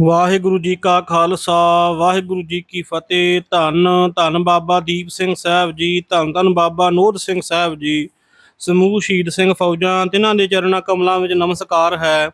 ਵਾਹਿਗੁਰੂ ਜੀ ਕਾ ਖਾਲਸਾ, ਵਾਹਿਗੁਰੂ ਜੀ ਕੀ ਫਤਿਹ। ਧੰਨ ਧੰਨ ਬਾਬਾ ਦੀਪ ਸਿੰਘ ਸਾਹਿਬ ਜੀ, ਧੰਨ ਧੰਨ ਬਾਬਾ ਨੋਦ ਸਿੰਘ ਸਾਹਿਬ ਜੀ, ਸਮੂਹ ਸ਼ਹੀਦ ਸਿੰਘ ਫੌਜਾਂ, ਤਿਨਾਂ ਦੇ ਚਰਨਾਂ ਕਮਲਾਂ ਵਿੱਚ ਨਮਸਕਾਰ ਹੈ।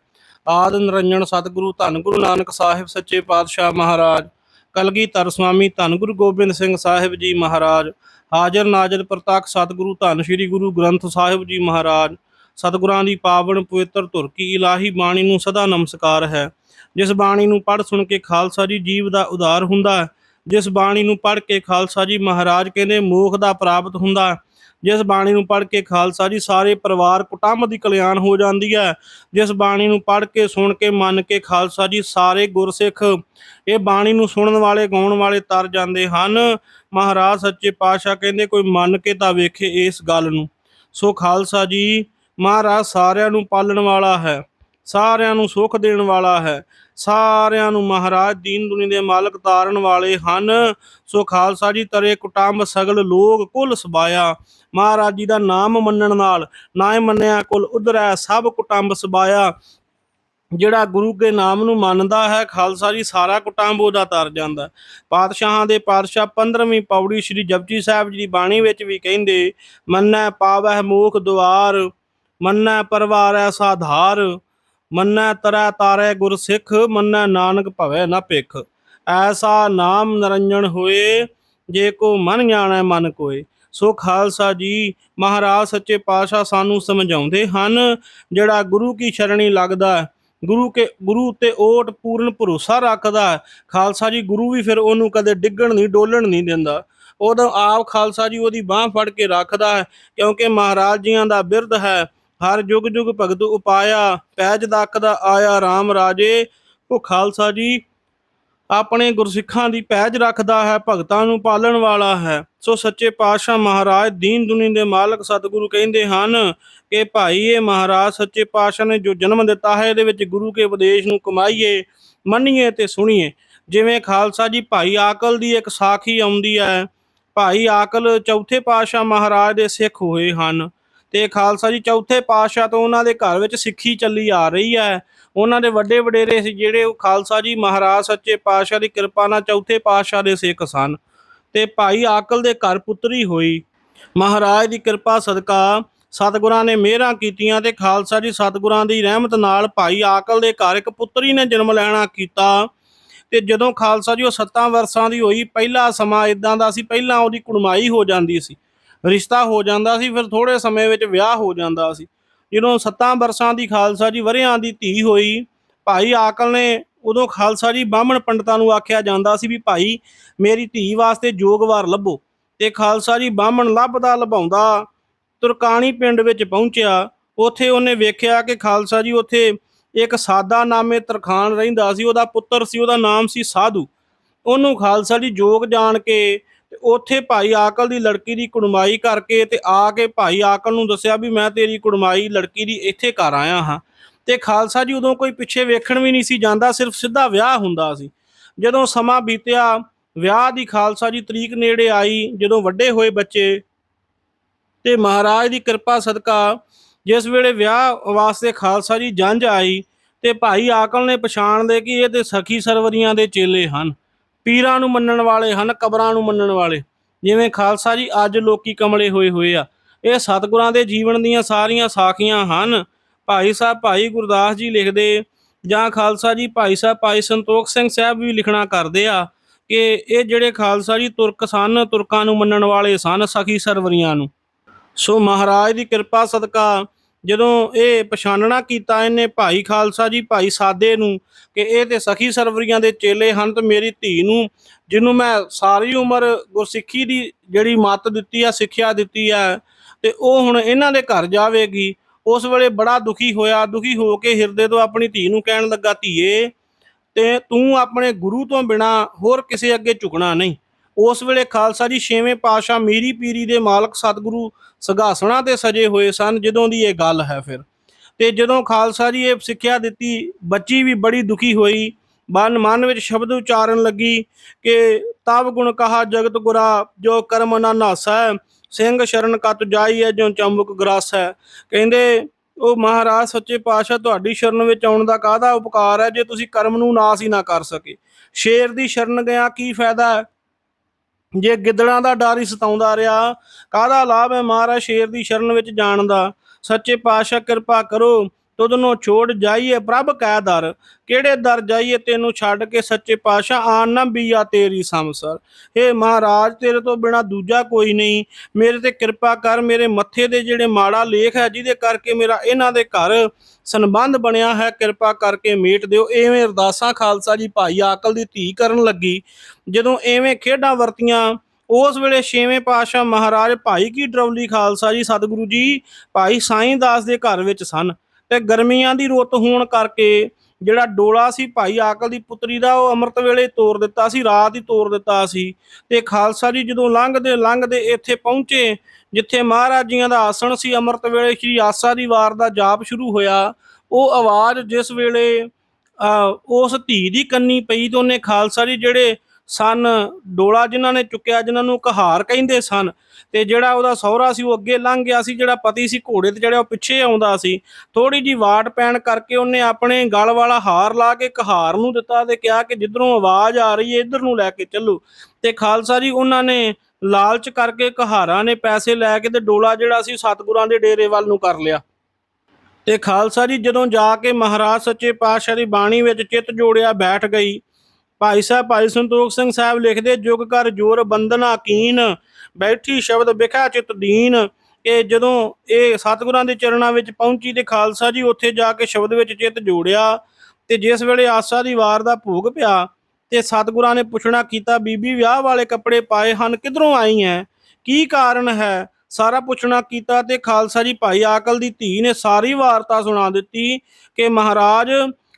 ਆਦ ਨਿਰੰਜਨ ਸਤਿਗੁਰੂ, ਧੰਨ ਗੁਰੂ ਨਾਨਕ ਸਾਹਿਬ ਸੱਚੇ ਪਾਤਸ਼ਾਹ ਮਹਾਰਾਜ, ਕਲਗੀਧਰ ਸੁਆਮੀ ਧੰਨ ਗੁਰੂ ਗੋਬਿੰਦ ਸਿੰਘ ਸਾਹਿਬ ਜੀ ਮਹਾਰਾਜ, ਹਾਜ਼ਰ ਨਾਜ਼ਰ ਪ੍ਰਤੱਖ ਸਤਿਗੁਰੂ ਧੰਨ ਸ੍ਰੀ ਗੁਰੂ ਗ੍ਰੰਥ ਸਾਹਿਬ ਜੀ ਮਹਾਰਾਜ, ਸਤਿਗੁਰਾਂ ਦੀ ਪਾਵਨ ਪਵਿੱਤਰ ਧੁਰ ਕੀ ਇਲਾਹੀ ਬਾਣੀ ਨੂੰ ਸਦਾ ਨਮਸਕਾਰ ਹੈ। ਜਿਸ ਬਾਣੀ ਨੂੰ ਪੜ੍ਹ ਸੁਣ ਕੇ ਖਾਲਸਾ ਜੀ ਜੀਵ ਦਾ ਉਦਾਰ ਹੁੰਦਾ ਹੈ। ਜਿਸ ਬਾਣੀ ਨੂੰ ਪੜ੍ਹ ਕੇ ਖਾਲਸਾ ਜੀ ਮਹਾਰਾਜ ਕਹਿੰਦੇ ਮੋਖ ਦਾ ਪ੍ਰਾਪਤ ਹੁੰਦਾ ਹੈ। ਜਿਸ ਬਾਣੀ ਨੂੰ ਪੜ੍ਹ ਕੇ ਖਾਲਸਾ ਜੀ ਸਾਰੇ ਪਰਿਵਾਰ ਕੁਟੁੰਬ ਦੀ ਕਲਿਆਣ ਹੋ ਜਾਂਦੀ ਹੈ, ਜਿਸ ਬਾਣੀ ਨੂੰ ਪੜ੍ਹ ਕੇ ਸੁਣ ਕੇ ਮੰਨ ਕੇ ਖਾਲਸਾ ਜੀ ਸਾਰੇ ਗੁਰਸਿੱਖ ਇਹ ਬਾਣੀ ਨੂੰ ਸੁਣਨ ਵਾਲੇ, ਗਾਉਣ ਵਾਲੇ ਤਰ ਜਾਂਦੇ ਹਨ ਮਹਾਰਾਜ ਸੱਚੇ ਪਾਤਸ਼ਾਹ ਕਹਿੰਦੇ ਕੋਈ ਮੰਨ ਕੇ ਤਾਂ ਵੇਖੇ ਇਸ ਗੱਲ ਨੂੰ ਸੋ ਖਾਲਸਾ ਜੀ ਮਹਾਰਾਜ ਸਾਰਿਆਂ ਨੂੰ ਪਾਲਣ ਵਾਲਾ ਹੈ ਸਾਰਿਆਂ ਨੂੰ ਸੁੱਖ ਦੇਣ ਵਾਲਾ ਹੈ। ਸਾਰਿਆਂ ਨੂੰ ਮਹਾਰਾਜ ਦੀਨ ਦੁਨੀ ਦੇ ਮਾਲਕ ਤਾਰਨ ਵਾਲੇ ਹਨ। ਸੋ ਖਾਲਸਾ ਜੀ, ਤਰੇ ਕੁਟੰਬ ਸਗਲ ਲੋਕ ਕੁੱਲ ਸਬਾਇਆ। ਮਹਾਰਾਜ ਜੀ ਦਾ ਨਾਮ ਮੰਨਣ ਨਾਲ, ਨਾ ਮੰਨਿਆ ਕੁਲ, ਉਧਰੈ ਸਭ ਕੁਟੰਬ ਸਬਾਇਆ। ਜਿਹੜਾ ਗੁਰੂ ਕੇ ਨਾਮ ਨੂੰ ਮੰਨਦਾ ਹੈ, ਖਾਲਸਾ ਜੀ, ਸਾਰਾ ਕੁਟੰਬ ਉਹਦਾ ਤਰ ਜਾਂਦਾ। ਹੈ। ਪਾਤਸ਼ਾਹਾਂ ਦੇ ਪਾਤਸ਼ਾਹ 15ਵੀਂ ਪੌੜੀ ਸ੍ਰੀ ਜਪਜੀ ਸਾਹਿਬ ਜੀ ਦੀ ਬਾਣੀ ਵਿੱਚ ਵੀ ਕਹਿੰਦੇ, ਮੰਨੈ ਪਾਵਹਿ ਮੋਖ ਦੁਆਰ, ਮੰਨੈ ਪਰਵਾਰੈ ਸਾਧਾਰ। ਮੰਨੈ ਤਰੈ ਤਾਰੈ ਗੁਰ ਸਿੱਖ, ਮੰਨੈ ਨਾਨਕ ਭਵੈ ਨਾ ਭਿਖ। ਐਸਾ ਨਾਮ ਨਿਰੰਜਨ ਹੋਏ, ਜੇ ਕੋ ਮਨ ਜਾਣੈ ਮਨ ਕੋਏ। ਸੋ ਖਾਲਸਾ ਜੀ, ਮਹਾਰਾਜ ਸੱਚੇ ਪਾਤਸ਼ਾਹ ਸਾਨੂੰ ਸਮਝਾਉਂਦੇ ਹਨ, ਜਿਹੜਾ ਗੁਰੂ ਕੀ ਸ਼ਰਣੀ ਲੱਗਦਾ ਗੁਰੂ ਕੇ, ਗੁਰੂ ਤੇ ਓਟ ਪੂਰਨ ਭਰੋਸਾ ਰੱਖਦਾ ਹੈ। ਖਾਲਸਾ ਜੀ, ਗੁਰੂ ਵੀ ਫਿਰ ਉਹਨੂੰ ਕਦੇ ਡਿੱਗਣ ਨਹੀਂ, ਡੋਲਣ ਨਹੀਂ ਦਿੰਦਾ। ਉਦੋਂ ਆਪ ਖਾਲਸਾ ਜੀ ਉਹਦੀ ਬਾਹ ਫੜ ਕੇ ਰੱਖਦਾ ਹੈ, ਕਿਉਂਕਿ ਮਹਾਰਾਜ ਜੀਆਂ ਦਾ ਬਿਰਧ ਹੈ ਹਰ ਜੁਗ ਜੁਗ ਭਗਤ ਉਪਾਇਆ, ਪੈਜ ਦਕ ਦਾ ਆਇਆ RAM ਰਾਜੇ। ਉਹ ਖਾਲਸਾ ਜੀ ਆਪਣੇ ਗੁਰਸਿੱਖਾਂ ਦੀ ਪੈਜ ਰੱਖਦਾ ਹੈ, ਭਗਤਾਂ ਨੂੰ ਪਾਲਣ ਵਾਲਾ ਹੈ। ਸੋ ਸੱਚੇ ਪਾਤਸ਼ਾਹ ਮਹਾਰਾਜ, ਦੀਨ ਦੁਨੀ ਦੇ ਮਾਲਕ ਸਤਿਗੁਰੂ ਕਹਿੰਦੇ ਹਨ ਕਿ ਭਾਈ, ਇਹ ਮਹਾਰਾਜ ਸੱਚੇ ਪਾਤਸ਼ਾਹ ਨੇ ਜੋ ਜਨਮ ਦਿੱਤਾ ਹੈ, ਇਹਦੇ ਵਿੱਚ ਗੁਰੂ ਕੇ ਉਪਦੇਸ਼ ਨੂੰ ਕਮਾਈਏ, ਮੰਨੀਏ ਤੇ ਸੁਣੀਏ। ਜਿਵੇਂ ਖਾਲਸਾ ਜੀ, ਭਾਈ ਆਕਲ ਦੀ ਇੱਕ ਸਾਖੀ ਆਉਂਦੀ ਹੈ, ਭਾਈ ਆਕਲ ਚੌਥੇ ਪਾਤਸ਼ਾਹ ਮਹਾਰਾਜ ਦੇ ਸਿੱਖ ਹੋਏ ਹਨ। ਤੇ ਖਾਲਸਾ ਜੀ, ਚੌਥੇ ਪਾਤਸ਼ਾਹ ਤੋਂ ਉਹਨਾਂ ਦੇ ਘਰ ਵਿੱਚ ਸਿੱਖੀ ਚੱਲੀ ਆ ਰਹੀ ਹੈ। ਉਹਨਾਂ ਦੇ ਵੱਡੇ ਵਡੇਰੇ ਸੀ, ਜਿਹੜੇ ਉਹ ਖਾਲਸਾ ਜੀ ਮਹਾਰਾਜ ਸੱਚੇ ਪਾਤਸ਼ਾਹ ਦੀ ਕਿਰਪਾ ਨਾਲ ਚੌਥੇ ਪਾਤਸ਼ਾਹ ਦੇ ਸਿੱਖ ਸਨ। ਤੇ ਭਾਈ ਆਕਲ ਦੇ ਘਰ ਪੁੱਤਰੀ ਹੋਈ। ਮਹਾਰਾਜ ਦੀ ਕਿਰਪਾ, ਸਦਕਾ ਸਤਿਗੁਰਾਂ ਨੇ ਮਿਹਰਾਂ ਕੀਤੀਆਂ ਤੇ ਖਾਲਸਾ ਜੀ ਸਤਿਗੁਰਾਂ ਦੀ ਰਹਿਮਤ ਨਾਲ ਭਾਈ ਆਕਲ ਦੇ ਘਰ ਇੱਕ ਪੁੱਤਰੀ ਨੇ ਜਨਮ ਲੈਣਾ ਕੀਤਾ। ਤੇ ਜਦੋਂ ਖਾਲਸਾ ਜੀ ਉਹ 7 ਵਰਸਾਂ ਦੀ ਹੋਈ, ਪਹਿਲਾ ਸਮਾਂ ਇਦਾਂ ਦਾ ਸੀ, ਪਹਿਲਾਂ ਉਹਦੀ ਕੁੜਮਾਈ ਹੋ ਜਾਂਦੀ ਸੀ। ਰਿਸ਼ਤਾ ਹੋ ਜਾਂਦਾ ਸੀ, ਫਿਰ ਥੋੜੇ ਸਮੇਂ ਵਿੱਚ ਵਿਆਹ ਹੋ ਜਾਂਦਾ ਸੀ। ਜਦੋਂ 7 ਵਰਸਾਂ ਦੀ ਖਾਲਸਾ ਜੀ ਵਰਿਆਂ ਦੀ ਧੀ ਹੋਈ, ਭਾਈ ਆਕਲ ਨੇ ਉਦੋਂ ਖਾਲਸਾ ਜੀ ਬਾਹਮਣ ਪੰਡਤਾਂ ਨੂੰ ਆਖਿਆ ਜਾਂਦਾ ਸੀ ਵੀ ਭਾਈ, ਮੇਰੀ ਧੀ ਵਾਸਤੇ ਜੋਗਵਾਰ ਲੱਭੋ। ਤੇ ਖਾਲਸਾ ਜੀ ਬਾਹਮਣ ਲੱਭਦਾ ਲਭਾਉਂਦਾ ਤੁਰਕਾਣੀ ਪਿੰਡ ਵਿੱਚ ਪਹੁੰਚਿਆ। ਉੱਥੇ ਉਹਨੇ ਵੇਖਿਆ ਕਿ ਖਾਲਸਾ ਜੀ ਉੱਥੇ ਇੱਕ ਸਾਦਾ ਨਾਮੇ ਤਰਖਾਨ ਰਹਿੰਦਾ ਸੀ, ਉਹਦਾ ਪੁੱਤਰ ਸੀ, ਉਹਦਾ ਨਾਮ ਸੀ ਸਾਧੂ। ਉਹਨੂੰ ਖਾਲਸਾ ਜੀ ਜੋਗ ਜਾਣ ਕੇ ਤੇ ਉੱਥੇ ਭਾਈ ਆਕਲ ਦੀ ਲੜਕੀ ਦੀ ਕੁੜਮਾਈ ਕਰਕੇ ਤੇ ਆ ਕੇ ਭਾਈ ਆਕਲ ਨੂੰ ਦੱਸਿਆ ਵੀ ਮੈਂ ਤੇਰੀ ਕੁੜਮਾਈ ਲੜਕੀ ਦੀ ਇੱਥੇ ਕਰ ਆਇਆ ਹਾਂ। ਤੇ ਖਾਲਸਾ ਜੀ ਉਦੋਂ ਕੋਈ ਪਿੱਛੇ ਵੇਖਣ ਵੀ ਨਹੀਂ ਸੀ ਜਾਂਦਾ, ਸਿਰਫ ਸਿੱਧਾ ਵਿਆਹ ਹੁੰਦਾ ਸੀ। ਜਦੋਂ ਸਮਾਂ ਬੀਤਿਆ, ਵਿਆਹ ਦੀ ਖਾਲਸਾ ਜੀ ਤਰੀਕ ਨੇੜੇ ਆਈ, ਜਦੋਂ ਵੱਡੇ ਹੋਏ ਬੱਚੇ ਤੇ ਮਹਾਰਾਜ ਦੀ ਕਿਰਪਾ ਸਦਕਾ ਜਿਸ ਵੇਲੇ ਵਿਆਹ ਵਾਸਤੇ ਖਾਲਸਾ ਜੀ ਜੰਝ ਆਈ ਤੇ ਭਾਈ ਆਕਲ ਨੇ ਪਛਾਣ ਪਛਾਣਦੇ ਕਿ ਇਹ ਤੇ ਸਖੀ ਸਰਵਰੀਆਂ ਦੇ ਚੇਲੇ ਹਨ। ਪੀਰਾਂ ਨੂੰ ਮੰਨਣ ਵਾਲੇ ਹਨ, ਕਬਰਾਂ ਨੂੰ ਮੰਨਣ ਵਾਲੇ। ਜਿਵੇਂ ਖਾਲਸਾ ਜੀ ਅੱਜ ਲੋਕੀ ਕਮਲੇ ਹੋਏ ਹੋਏ ਆ। ਇਹ ਸਤਿਗੁਰਾਂ ਦੇ ਜੀਵਨ ਦੀਆਂ ਸਾਰੀਆਂ ਸਾਖੀਆਂ ਹਨ। ਭਾਈ ਸਾਹਿਬ, ਭਾਈ ਗੁਰਦਾਸ ਜੀ ਲਿਖਦੇ, ਜਾਂ ਖਾਲਸਾ ਜੀ ਭਾਈ ਸਾਹਿਬ, ਭਾਈ ਸੰਤੋਖ ਸਿੰਘ ਸਾਹਿਬ ਵੀ ਲਿਖਣਾ ਕਰਦੇ ਆ ਕਿ ਇਹ ਜਿਹੜੇ ਖਾਲਸਾ ਜੀ ਤੁਰਕ ਸਨ, ਤੁਰਕਾਂ ਨੂੰ ਮੰਨਣ ਵਾਲੇ ਸਨ ਸਖੀ ਸਰਵਰੀਆਂ ਨੂੰ। ਸੋ ਮਹਾਰਾਜ ਦੀ ਕਿਰਪਾ ਸਦਕਾ ਜਦੋਂ ਇਹ ਪਛਾਣਨਾ ਕੀਤਾ ਇਹਨੇ ਭਾਈ ਖਾਲਸਾ ਜੀ, ਭਾਈ ਸਾਦੇ ਨੂੰ ਕਿ ਇਹ ਤੇ ਸਖੀ ਸਰਵਰੀਆਂ ਦੇ ਚੇਲੇ ਹਨ ਤੇ ਮੇਰੀ ਧੀ ਨੂੰ, ਜਿਹਨੂੰ ਮੈਂ ਸਾਰੀ ਉਮਰ ਗੁਰਸਿੱਖੀ ਦੀ ਜਿਹੜੀ ਮੱਤ ਦਿੱਤੀ ਆ, ਸਿੱਖਿਆ ਦਿੱਤੀ ਆ, ਤੇ ਉਹ ਹੁਣ ਇਹਨਾਂ ਦੇ ਘਰ ਜਾਵੇਗੀ। ਉਸ ਵੇਲੇ ਬੜਾ ਦੁਖੀ ਹੋਇਆ, ਦੁਖੀ ਹੋ ਕੇ ਹਿਰਦੇ ਤੋਂ ਆਪਣੀ ਧੀ ਨੂੰ ਕਹਿਣ ਲੱਗਾ, ਧੀਏ, ਤੇ ਤੂੰ ਆਪਣੇ ਗੁਰੂ ਤੋਂ ਬਿਨਾ ਹੋਰ ਕਿਸੇ ਅੱਗੇ ਝੁਕਣਾ ਨਹੀਂ। ਉਸ ਵੇਲੇ ਖਾਲਸਾ ਜੀ ਛੇਵੇਂ ਪਾਤਸ਼ਾਹ ਮੀਰੀ ਪੀਰੀ ਦੇ ਮਾਲਕ ਸਤਿਗੁਰੂ ਸਗਾਸਣਾ ਤੇ ਸਜੇ ਹੋਏ ਸਨ, ਜਦੋਂ ਦੀ ਇਹ ਗੱਲ ਹੈ ਫਿਰ। ਤੇ ਜਦੋਂ ਖਾਲਸਾ ਜੀ ਇਹ ਸਿੱਖਿਆ ਦਿੱਤੀ, ਬੱਚੀ ਵੀ ਬੜੀ ਦੁਖੀ ਹੋਈ। ਮਨ ਮਨ ਵਿੱਚ ਸ਼ਬਦ ਉਚਾਰਨ ਲੱਗੀ ਕਿ ਤਬ ਗੁਣ ਕਹਾ ਜਗਤ ਗੁਰਾ, ਜੋ ਕਰਮ ਨਾ ਨਾਸੈ, ਸਿੰਘ ਸ਼ਰਨ ਕਤ ਜਾਈਐ ਜੋ ਚੰਬੁਕ ਹੈ ਕਹਿੰਦੇ ਉਹ ਮਹਾਰਾਜ, ਸੱਚੇ ਪਾਤਸ਼ਾਹ, ਤੁਹਾਡੀ ਸ਼ਰਨ ਵਿੱਚ ਆਉਣ ਦਾ ਕਾਹਦਾ ਉਪਕਾਰ ਹੈ ਜੇ ਤੁਸੀਂ ਕਰਮ ਨੂੰ ਨਾਸ ਹੀ ਨਾ ਕਰ ਸਕੇ। ਸ਼ੇਰ ਦੀ ਸ਼ਰਨ ਗਿਆ ਕੀ ਫਾਇਦਾ ਹੈ ਜੇ ਗਿੱਦੜਾਂ ਦਾ ਡਰ ਹੀ ਸਤਾਉਂਦਾ ਰਿਹਾ, ਕਾਹਦਾ ਲਾਭ ਹੈ ਮਹਾਰਾਜ ਸ਼ੇਰ ਦੀ ਸ਼ਰਨ ਵਿੱਚ ਜਾਣ ਦਾ? ਸੱਚੇ ਪਾਤਸ਼ਾਹ ਕਿਰਪਾ ਕਰੋ ਤੁਧਨੋਂ ਛੋੜ ਜਾਈਏ ਪ੍ਰਭ ਕੈ ਦਰ, ਕਿਹੜੇ ਦਰ ਜਾਈਏ ਤੈਨੂੰ ਛੱਡ ਕੇ ਸੱਚੇ ਪਾਤਸ਼ਾਹ, ਆਨ ਨਾ ਬੀਆ ਤੇਰੀ ਸੰਸਰ ਏ ਮਹਾਰਾਜ, ਤੇਰੇ ਤੋਂ ਬਿਨਾ ਦੂਜਾ ਕੋਈ ਨਹੀਂ। ਮੇਰੇ ਤੇ ਕਿਰਪਾ ਕਰ, ਮੇਰੇ ਮੱਥੇ ਦੇ ਜਿਹੜੇ ਮਾੜਾ ਲੇਖ ਹੈ, ਜਿਹਦੇ ਕਰਕੇ ਮੇਰਾ ਇਹਨਾਂ ਦੇ ਘਰ ਸੰਬੰਧ ਬਣਿਆ ਹੈ, ਕਿਰਪਾ ਕਰਕੇ ਮੇਟ ਦਿਓ। ਐਵੇਂ ਅਰਦਾਸਾਂ ਖਾਲਸਾ ਜੀ, ਭਾਈ ਆਕਲ ਦੀ ਧੀ ਕਰਨ ਲੱਗੀ। ਜਦੋਂ ਐਵੇਂ ਖੇਡਾਂ ਵਰਤੀਆਂ, ਉਸ ਵੇਲੇ ਛੇਵੇਂ ਪਾਤਸ਼ਾਹ ਮਹਾਰਾਜ, ਭਾਈ ਕੀ ਡਰੌਲੀ ਖਾਲਸਾ ਜੀ, ਸਤਿਗੁਰੂ ਜੀ, ਭਾਈ ਸਾਈਂ ਦਾਸ ਦੇ ਘਰ ਵਿੱਚ ਸਨ। ਤੇ ਗਰਮੀਆਂ ਦੀ ਰੁੱਤ ਹੋਣ ਕਰਕੇ ਜਿਹੜਾ ਡੋਲਾ ਸੀ ਭਾਈ ਆਕਲ ਦੀ ਪੁੱਤਰੀ ਦਾ, ਉਹ ਅੰਮ੍ਰਿਤ ਵੇਲੇ ਤੋੜ ਦਿੱਤਾ ਸੀ, ਰਾਤ ਹੀ ਤੋੜ ਦਿੱਤਾ ਸੀ। ਤੇ ਖਾਲਸਾ ਜੀ ਜਦੋਂ ਲੰਘਦੇ ਲੰਘਦੇ ਇੱਥੇ ਪਹੁੰਚੇ, ਜਿੱਥੇ ਮਹਾਰਾਜ ਜੀਆਂ ਦਾ ਆਸਣ ਸੀ, ਅੰਮ੍ਰਿਤ ਵੇਲੇ ਸ਼੍ਰੀ ਆਸਾ ਦੀ ਵਾਰ ਦਾ ਜਾਪ ਸ਼ੁਰੂ ਹੋਇਆ, ਉਹ ਆਵਾਜ਼ ਜਿਸ ਵੇਲੇ ਉਸ ਧੀ ਦੀ ਕੰਨੀ ਪਈ ਤੇ ਉਹਨੇ ਖਾਲਸਾ ਜੀ ਜਿਹੜੇ ਸਨ, ਡੋਲਾ ਜਿਨ੍ਹਾਂ ਨੇ ਚੁੱਕਿਆ, ਜਿਨ੍ਹਾਂ ਨੂੰ ਕਹਾਰ ਕਹਿੰਦੇ ਸਨ ਤੇ ਜਿਹੜਾ ਉਹਦਾ ਸਹੁਰਾ ਸੀ ਉਹ ਅੱਗੇ ਲੰਘ ਗਿਆ ਸੀ, ਜਿਹੜਾ ਪਤੀ ਸੀ ਘੋੜੇ ਤੇ ਜਿਹੜਾ ਉਹ ਪਿੱਛੇ ਆਉਂਦਾ ਸੀ। ਥੋੜੀ ਜੀ ਵਾਟ ਪੈਣ ਕਰਕੇ ਉਹਨੇ ਆਪਣੇ ਗਲ ਵਾਲਾ ਹਾਰ ਲਾ ਕੇ ਕਹਾਰ ਨੂੰ ਦਿੱਤਾ ਤੇ ਕਿਹਾ ਕਿ ਜਿੱਧਰੋਂ ਆਵਾਜ਼ ਆ ਰਹੀ ਹੈ, ਇੱਧਰ ਨੂੰ ਲੈ ਕੇ ਚੱਲੋ। ਤੇ ਖਾਲਸਾ ਜੀ ਉਹਨਾਂ ਨੇ ਲਾਲਚ ਕਰਕੇ ਕਹਾਰਾਂ ਨੇ ਪੈਸੇ ਲੈ ਕੇ ਤੇ ਡੋਲਾ ਜਿਹੜਾ ਸੀ ਸਤਿਗੁਰਾਂ ਦੇ ਡੇਰੇ ਵੱਲ ਨੂੰ ਕਰ ਲਿਆ। ਤੇ ਖਾਲਸਾ ਜੀ ਜਦੋਂ ਜਾ ਕੇ ਮਹਾਰਾਜ ਸੱਚੇ ਪਾਤਸ਼ਾਹ ਦੀ ਬਾਣੀ ਵਿੱਚ ਚਿੱਤ ਜੋੜਿਆ ਬੈਠ ਗਈ ਭਾਈ ਸਾਹਿਬ, ਭਾਈ ਸੰਤੋਖ ਸਿੰਘ ਸਾਹਿਬ ਲਿਖਦੇ, ਜੁਗ ਕਰ ਜੋਰ ਬੰਦਨਾ ਕੀਨ, ਬੈਠੀ ਸ਼ਬਦ ਵਿਖਾ ਚਿਤ ਦੀਨ। ਕਿ ਜਦੋਂ ਇਹ ਸਤਿਗੁਰਾਂ ਦੇ ਚਰਨਾਂ ਵਿੱਚ ਪਹੁੰਚੀ ਤੇ ਖਾਲਸਾ ਜੀ ਉੱਥੇ ਜਾ ਕੇ ਸ਼ਬਦ ਵਿੱਚ ਚਿੱਤ ਜੋੜਿਆ ਤੇ ਜਿਸ ਵੇਲੇ ਆਸਾ ਦੀ ਵਾਰ ਦਾ ਭੋਗ ਪਿਆ ਤੇ ਸਤਿਗੁਰਾਂ ਨੇ ਪੁੱਛਣਾ ਕੀਤਾ, ਬੀਬੀ, ਵਿਆਹ ਵਾਲੇ ਕੱਪੜੇ ਪਾਏ ਹਨ, ਕਿਧਰੋਂ ਆਈ ਹੈ? ਕੀ ਕਾਰਨ ਹੈ? ਸਾਰਾ ਪੁੱਛਣਾ ਕੀਤਾ ਤੇ ਖਾਲਸਾ ਜੀ, ਭਾਈ ਆਕਲ ਦੀ ਧੀ ਨੇ ਸਾਰੀ ਵਾਰਤਾ ਸੁਣਾ ਦਿੱਤੀ ਕਿ ਮਹਾਰਾਜ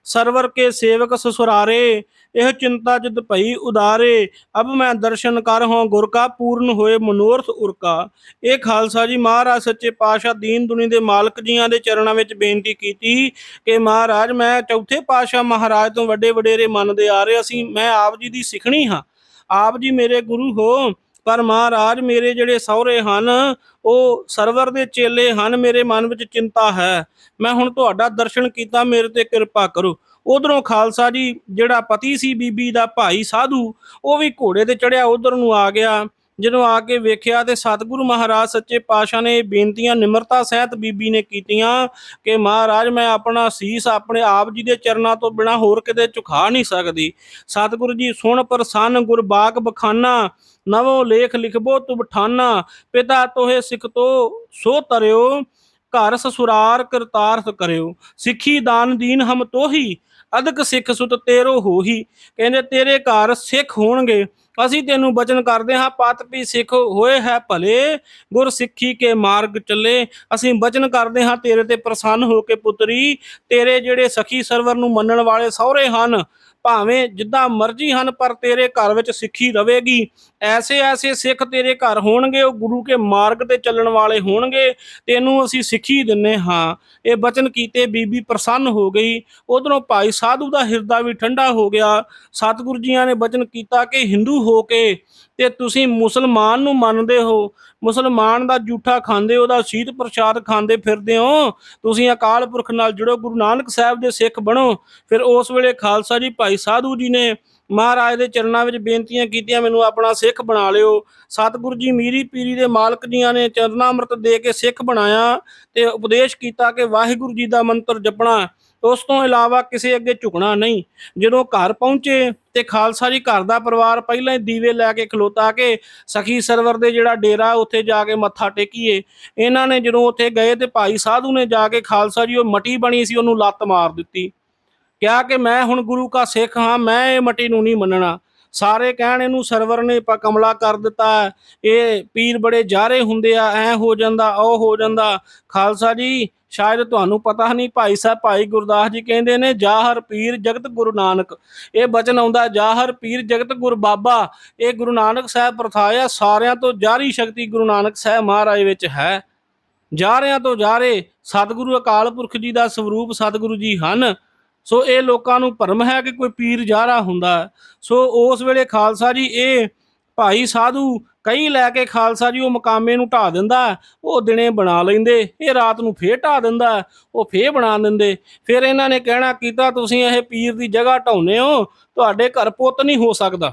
ਸਰਵਰ ਕੇ ਸੇਵਕ ਸਸੁਰਾਰੇ ਇਹ ਚਿੰਤਾ ਜਿਤ ਭਈ ਉਦਾਰੇ। ਅਬ ਮੈਂ ਦਰਸ਼ਨ ਕਰ ਹਾਂ ਗੁਰ ਕਾ, ਪੂਰਨ ਹੋਏ ਮਨੋਰਥ ਉਰਕਾ ਇਹ ਖਾਲਸਾ ਜੀ ਮਹਾਰਾਜ ਸੱਚੇ ਪਾਤਸ਼ਾਹ ਦੀਨ ਦੁਨੀ ਦੇ ਮਾਲਕ ਜੀਆਂ ਦੇ ਚਰਨਾਂ ਵਿੱਚ ਬੇਨਤੀ ਕੀਤੀ ਕਿ ਮਹਾਰਾਜ, ਮੈਂ ਚੌਥੇ ਪਾਤਸ਼ਾਹ ਮਹਾਰਾਜ ਤੋਂ ਵੱਡੇ ਵਡੇਰੇ ਮੰਨਦੇ ਆ ਰਹੇ। ਅਸੀਂ, ਮੈਂ ਆਪ ਜੀ ਦੀ ਸਿੱਖਣੀ ਹਾਂ। ਆਪ ਜੀ ਮੇਰੇ ਗੁਰੂ ਹੋ, ਪਰ ਮਹਾਰਾਜ ਮੇਰੇ ਜਿਹੜੇ ਸਹੁਰੇ ਹਨ, ਉਹ ਸਰਵਰ ਦੇ ਚੇਲੇ ਹਨ। ਮੇਰੇ ਮਨ ਵਿੱਚ ਚਿੰਤਾ ਹੈ। ਮੈਂ ਹੁਣ ਤੁਹਾਡਾ ਦਰਸ਼ਨ ਕੀਤਾ, ਮੇਰੇ ਤੇ ਕਿਰਪਾ ਕਰੋ। ਉਧਰੋਂ ਖਾਲਸਾ ਜੀ, ਜਿਹੜਾ ਪਤੀ ਸੀ ਬੀਬੀ ਦਾ ਭਾਈ ਸਾਧੂ, ਉਹ ਵੀ ਘੋੜੇ ਤੇ ਚੜਿਆ ਉਧਰ ਨੂੰ ਆ ਗਿਆ। ਜਦੋਂ ਆ ਕੇ ਵੇਖਿਆ ਤੇ ਸਤਿਗੁਰੂ ਮਹਾਰਾਜ ਸੱਚੇ ਪਾਤਸ਼ਾਹ ਨੇ ਬੇਨਤੀਆਂ ਨਿਮਰਤਾ ਸਹਿਤ ਬੀਬੀ ਨੇ ਕੀਤੀਆਂ ਕਿ ਮਹਾਰਾਜ, ਮੈਂ ਆਪਣਾ ਸੀਸ ਆਪਣੇ ਆਪ ਜੀ ਦੇ ਚਰਨਾਂ ਤੋਂ ਬਿਨਾ ਹੋਰ ਕਿਤੇ ਝੁਕਾ ਨਹੀਂ ਸਕਦੀ। ਸਤਿਗੁਰੂ ਜੀ, ਸੁਣ ਪ੍ਰਸੰਨ ਗੁਰਬਾਗ ਬਖਾਨਾ, ਨਵੋ ਲੇਖ ਲਿਖਬੋ ਤੁ ਬਠਾਨਾ ਪਿਤਾ ਤੋਹੇ ਸਿੱਖ ਤੋ ਸੋ ਤਰਿਓ, ਘਰ ਸਸੁਰਾਰ ਕਰਤਾਰਥ ਕਰਿਓ। ਸਿੱਖੀ ਦਾਨ ਦੀਨ ਹਮ ਤੋਹੀ ਅਦਕ ਸਿੱਖ ਸੁਤ ਤੇਰੋ ਹੋਹੀ। ਕਹਿੰਦੇ, ਤੇਰੇ ਘਰ ਸਿੱਖ ਹੋਣਗੇ। ਅਸੀਂ ਤੈਨੂੰ ਬਚਨ ਕਰਦੇ ਹਾਂ। ਪਤ ਵੀ ਸਿੱਖ ਹੋਏ ਹੈ ਭਲੇ। ਗੁਰ ਸਿੱਖੀ ਕੇ ਮਾਰਗ ਚੱਲੇ। ਅਸੀਂ ਬਚਨ ਕਰਦੇ ਹਾਂ। ਤੇਰੇ ਤੇ ਪ੍ਰਸੰਨ ਹੋ ਕੇ ਪੁੱਤਰੀ। ਤੇਰੇ ਜਿਹੜੇ ਸਖੀ ਸਰਵਰ ਨੂੰ ਮੰਨਣ ਵਾਲੇ ਸਹੁਰੇ ਹਨ ਭਾਵੇਂ ਜਿੱਦਾਂ ਮਰਜ਼ੀ ਹਨ, ਪਰ ਤੇਰੇ ਘਰ ਵਿੱਚ ਸਿੱਖੀ ਰਵੇਗੀ। ਐਸੇ ਐਸੇ ਸਿੱਖ ਤੇਰੇ ਘਰ ਹੋਣਗੇ, ਉਹ ਗੁਰੂ ਕੇ ਮਾਰਗ ਤੇ ਚੱਲਣ ਵਾਲੇ ਹੋਣਗੇ। ਤੈਨੂੰ ਅਸੀਂ ਸਿੱਖੀ ਦਿੰਨੇ ਹਾਂ। ਇਹ ਬਚਨ ਕੀਤੇ ਬੀਬੀ ਪ੍ਰਸੰਨ ਹੋ ਗਈ। ਉਧਰੋਂ ਭਾਈ ਸਾਧੂ ਦਾ ਹਿਰਦਾ ਵੀ ਠੰਡਾ ਹੋ ਗਿਆ। ਸਤਿਗੁਰੂ ਜੀਆਂ ਨੇ ਬਚਨ ਕੀਤਾ ਕਿ ਹਿੰਦੂ ਹੋ ਕੇ ਤੇ ਤੁਸੀਂ ਮੁਸਲਮਾਨ ਨੂੰ ਮੰਨਦੇ ਹੋ। ਮੁਸਲਮਾਨ ਦਾ ਜੂਠਾ ਖਾਂਦੇ, ਉਹਦਾ ਸ਼ੀਤ ਪ੍ਰਸ਼ਾਦ ਖਾਂਦੇ ਫਿਰਦੇ ਹੋ। ਤੁਸੀਂ ਅਕਾਲ ਪੁਰਖ ਨਾਲ ਜੁੜੋ, ਗੁਰੂ ਨਾਨਕ ਸਾਹਿਬ ਦੇ ਸਿੱਖ ਬਣੋ। ਫਿਰ ਉਸ ਵੇਲੇ ਖਾਲਸਾ ਜੀ ਭਾਈ ਸਾਧੂ ਜੀ ਨੇ ਮਹਾਰਾਜ ਦੇ ਚਰਨਾਂ ਵਿੱਚ ਬੇਨਤੀਆਂ ਕੀਤੀਆਂ, ਮੈਨੂੰ ਆਪਣਾ ਸਿੱਖ ਬਣਾ ਲਿਓ। ਸਤਿਗੁਰੂ ਜੀ ਮੀਰੀ ਪੀਰੀ ਦੇ ਮਾਲਕ ਜੀਆਂ ਨੇ ਚਰਨਾਮ੍ਰਿਤ ਦੇ ਕੇ ਸਿੱਖ ਬਣਾਇਆ ਤੇ ਉਪਦੇਸ਼ ਕੀਤਾ ਕਿ ਵਾਹਿਗੁਰੂ ਜੀ ਦਾ ਮੰਤਰ ਜਪਣਾ। ਉਸ ਤੋਂ ਇਲਾਵਾ ਕਿਸੇ ਅੱਗੇ ਝੁਕਣਾ ਨਹੀਂ। ਜਦੋਂ ਘਰ ਪਹੁੰਚੇ ਤੇ ਖਾਲਸਾ ਜੀ ਘਰ ਦਾ ਪਰਿਵਾਰ ਪਹਿਲਾਂ ਹੀ ਦੀਵੇ ਲੈ ਕੇ ਖਲੋਤਾ ਕੇ ਸਖੀ ਸਰਵਰ ਦੇ ਜਿਹੜਾ ਡੇਰਾ, ਉੱਥੇ ਜਾ ਕੇ ਮੱਥਾ ਟੇਕੀਏ। ਇਹਨਾਂ ਨੇ ਜਦੋਂ ਉੱਥੇ ਗਏ ਤੇ ਭਾਈ ਸਾਧੂ ਨੇ ਜਾ ਕੇ ਖਾਲਸਾ ਜੀ ਉਹ ਮਟੀ ਬਣੀ ਸੀ, ਉਹਨੂੰ ਲੱਤ ਮਾਰ ਦਿੱਤੀ। ਕਿਹਾ ਕਿ ਮੈਂ ਹੁਣ ਗੁਰੂ ਕਾ ਸਿੱਖ ਹਾਂ, ਮੈਂ ਇਹ ਮਟੀ ਨੂੰ ਨਹੀਂ ਮੰਨਣਾ। ਸਾਰੇ ਕਹਿਣ ਇਹਨੂੰ ਸਰਵਰ ਨੇ ਪ ਕਮਲਾ ਕਰ ਦਿੱਤਾ ਇਹ ਪੀਰ ਬੜੇ ਜਾਰੇ ਹੁੰਦੇ ਆ, ਐ ਹੋ ਜਾਂਦਾ, ਉਹ ਹੋ ਜਾਂਦਾ। ਖਾਲਸਾ ਜੀ, ਸ਼ਾਇਦ ਤੁਹਾਨੂੰ ਪਤਾ ਨਹੀਂ, ਭਾਈ ਸਾਹਿਬ, ਭਾਈ ਗੁਰਦਾਸ ਜੀ ਕਹਿੰਦੇ ਨੇ, ਜਾਹਰ ਪੀਰ ਜਗਤ ਗੁਰੂ ਨਾਨਕ। ਇਹ ਬਚਨ ਆਉਂਦਾ, ਜਾਹਰ ਪੀਰ ਜਗਤ ਗੁਰ ਬਾਬਾ। ਇਹ ਗੁਰੂ ਨਾਨਕ ਸਾਹਿਬ ਪ੍ਰਥਾਇਆ, ਸਾਰਿਆਂ ਤੋਂ ਜਾਰੀ ਸ਼ਕਤੀ ਗੁਰੂ ਨਾਨਕ ਸਾਹਿਬ ਮਹਾਰਾਜ ਵਿੱਚ ਹੈ। ਜਾਰਿਆਂ ਤੋਂ ਜਾਰੇ ਸਤਿਗੁਰੂ ਅਕਾਲ ਪੁਰਖ ਜੀ ਦਾ ਸਰੂਪ ਸਤਿਗੁਰੂ ਜੀ ਹਨ। ਸੋ ਇਹ ਲੋਕਾਂ ਨੂੰ ਭਰਮ ਹੈ ਕਿ ਕੋਈ ਪੀਰ ਜਾਰਾ ਹੁੰਦਾ ਸੋ ਉਸ ਵੇਲੇ ਖਾਲਸਾ ਜੀ ਇਹ ਭਾਈ ਸਾਧੂ ਕਈ ਲੈ ਕੇ ਖਾਲਸਾ ਜੀ ਉਹ ਮਕਾਮੇ ਨੂੰ ਢਾ ਦਿੰਦਾ ਉਹ ਦਿਨੇ ਬਣਾ ਲੈਂਦੇ, ਇਹ ਰਾਤ ਨੂੰ ਫੇਰ ਢਾ ਦਿੰਦਾ ਉਹ ਫੇਰ ਬਣਾ ਦਿੰਦੇ। ਫਿਰ ਇਹਨਾਂ ਨੇ ਕਹਿਣਾ ਕੀਤਾ, ਤੁਸੀਂ ਇਹ ਪੀਰ ਦੀ ਜਗ੍ਹਾ ਢਾਉਨੇ ਹੋ, ਤੁਹਾਡੇ ਘਰ ਪੁੱਤ ਨਹੀਂ ਹੋ ਸਕਦਾ।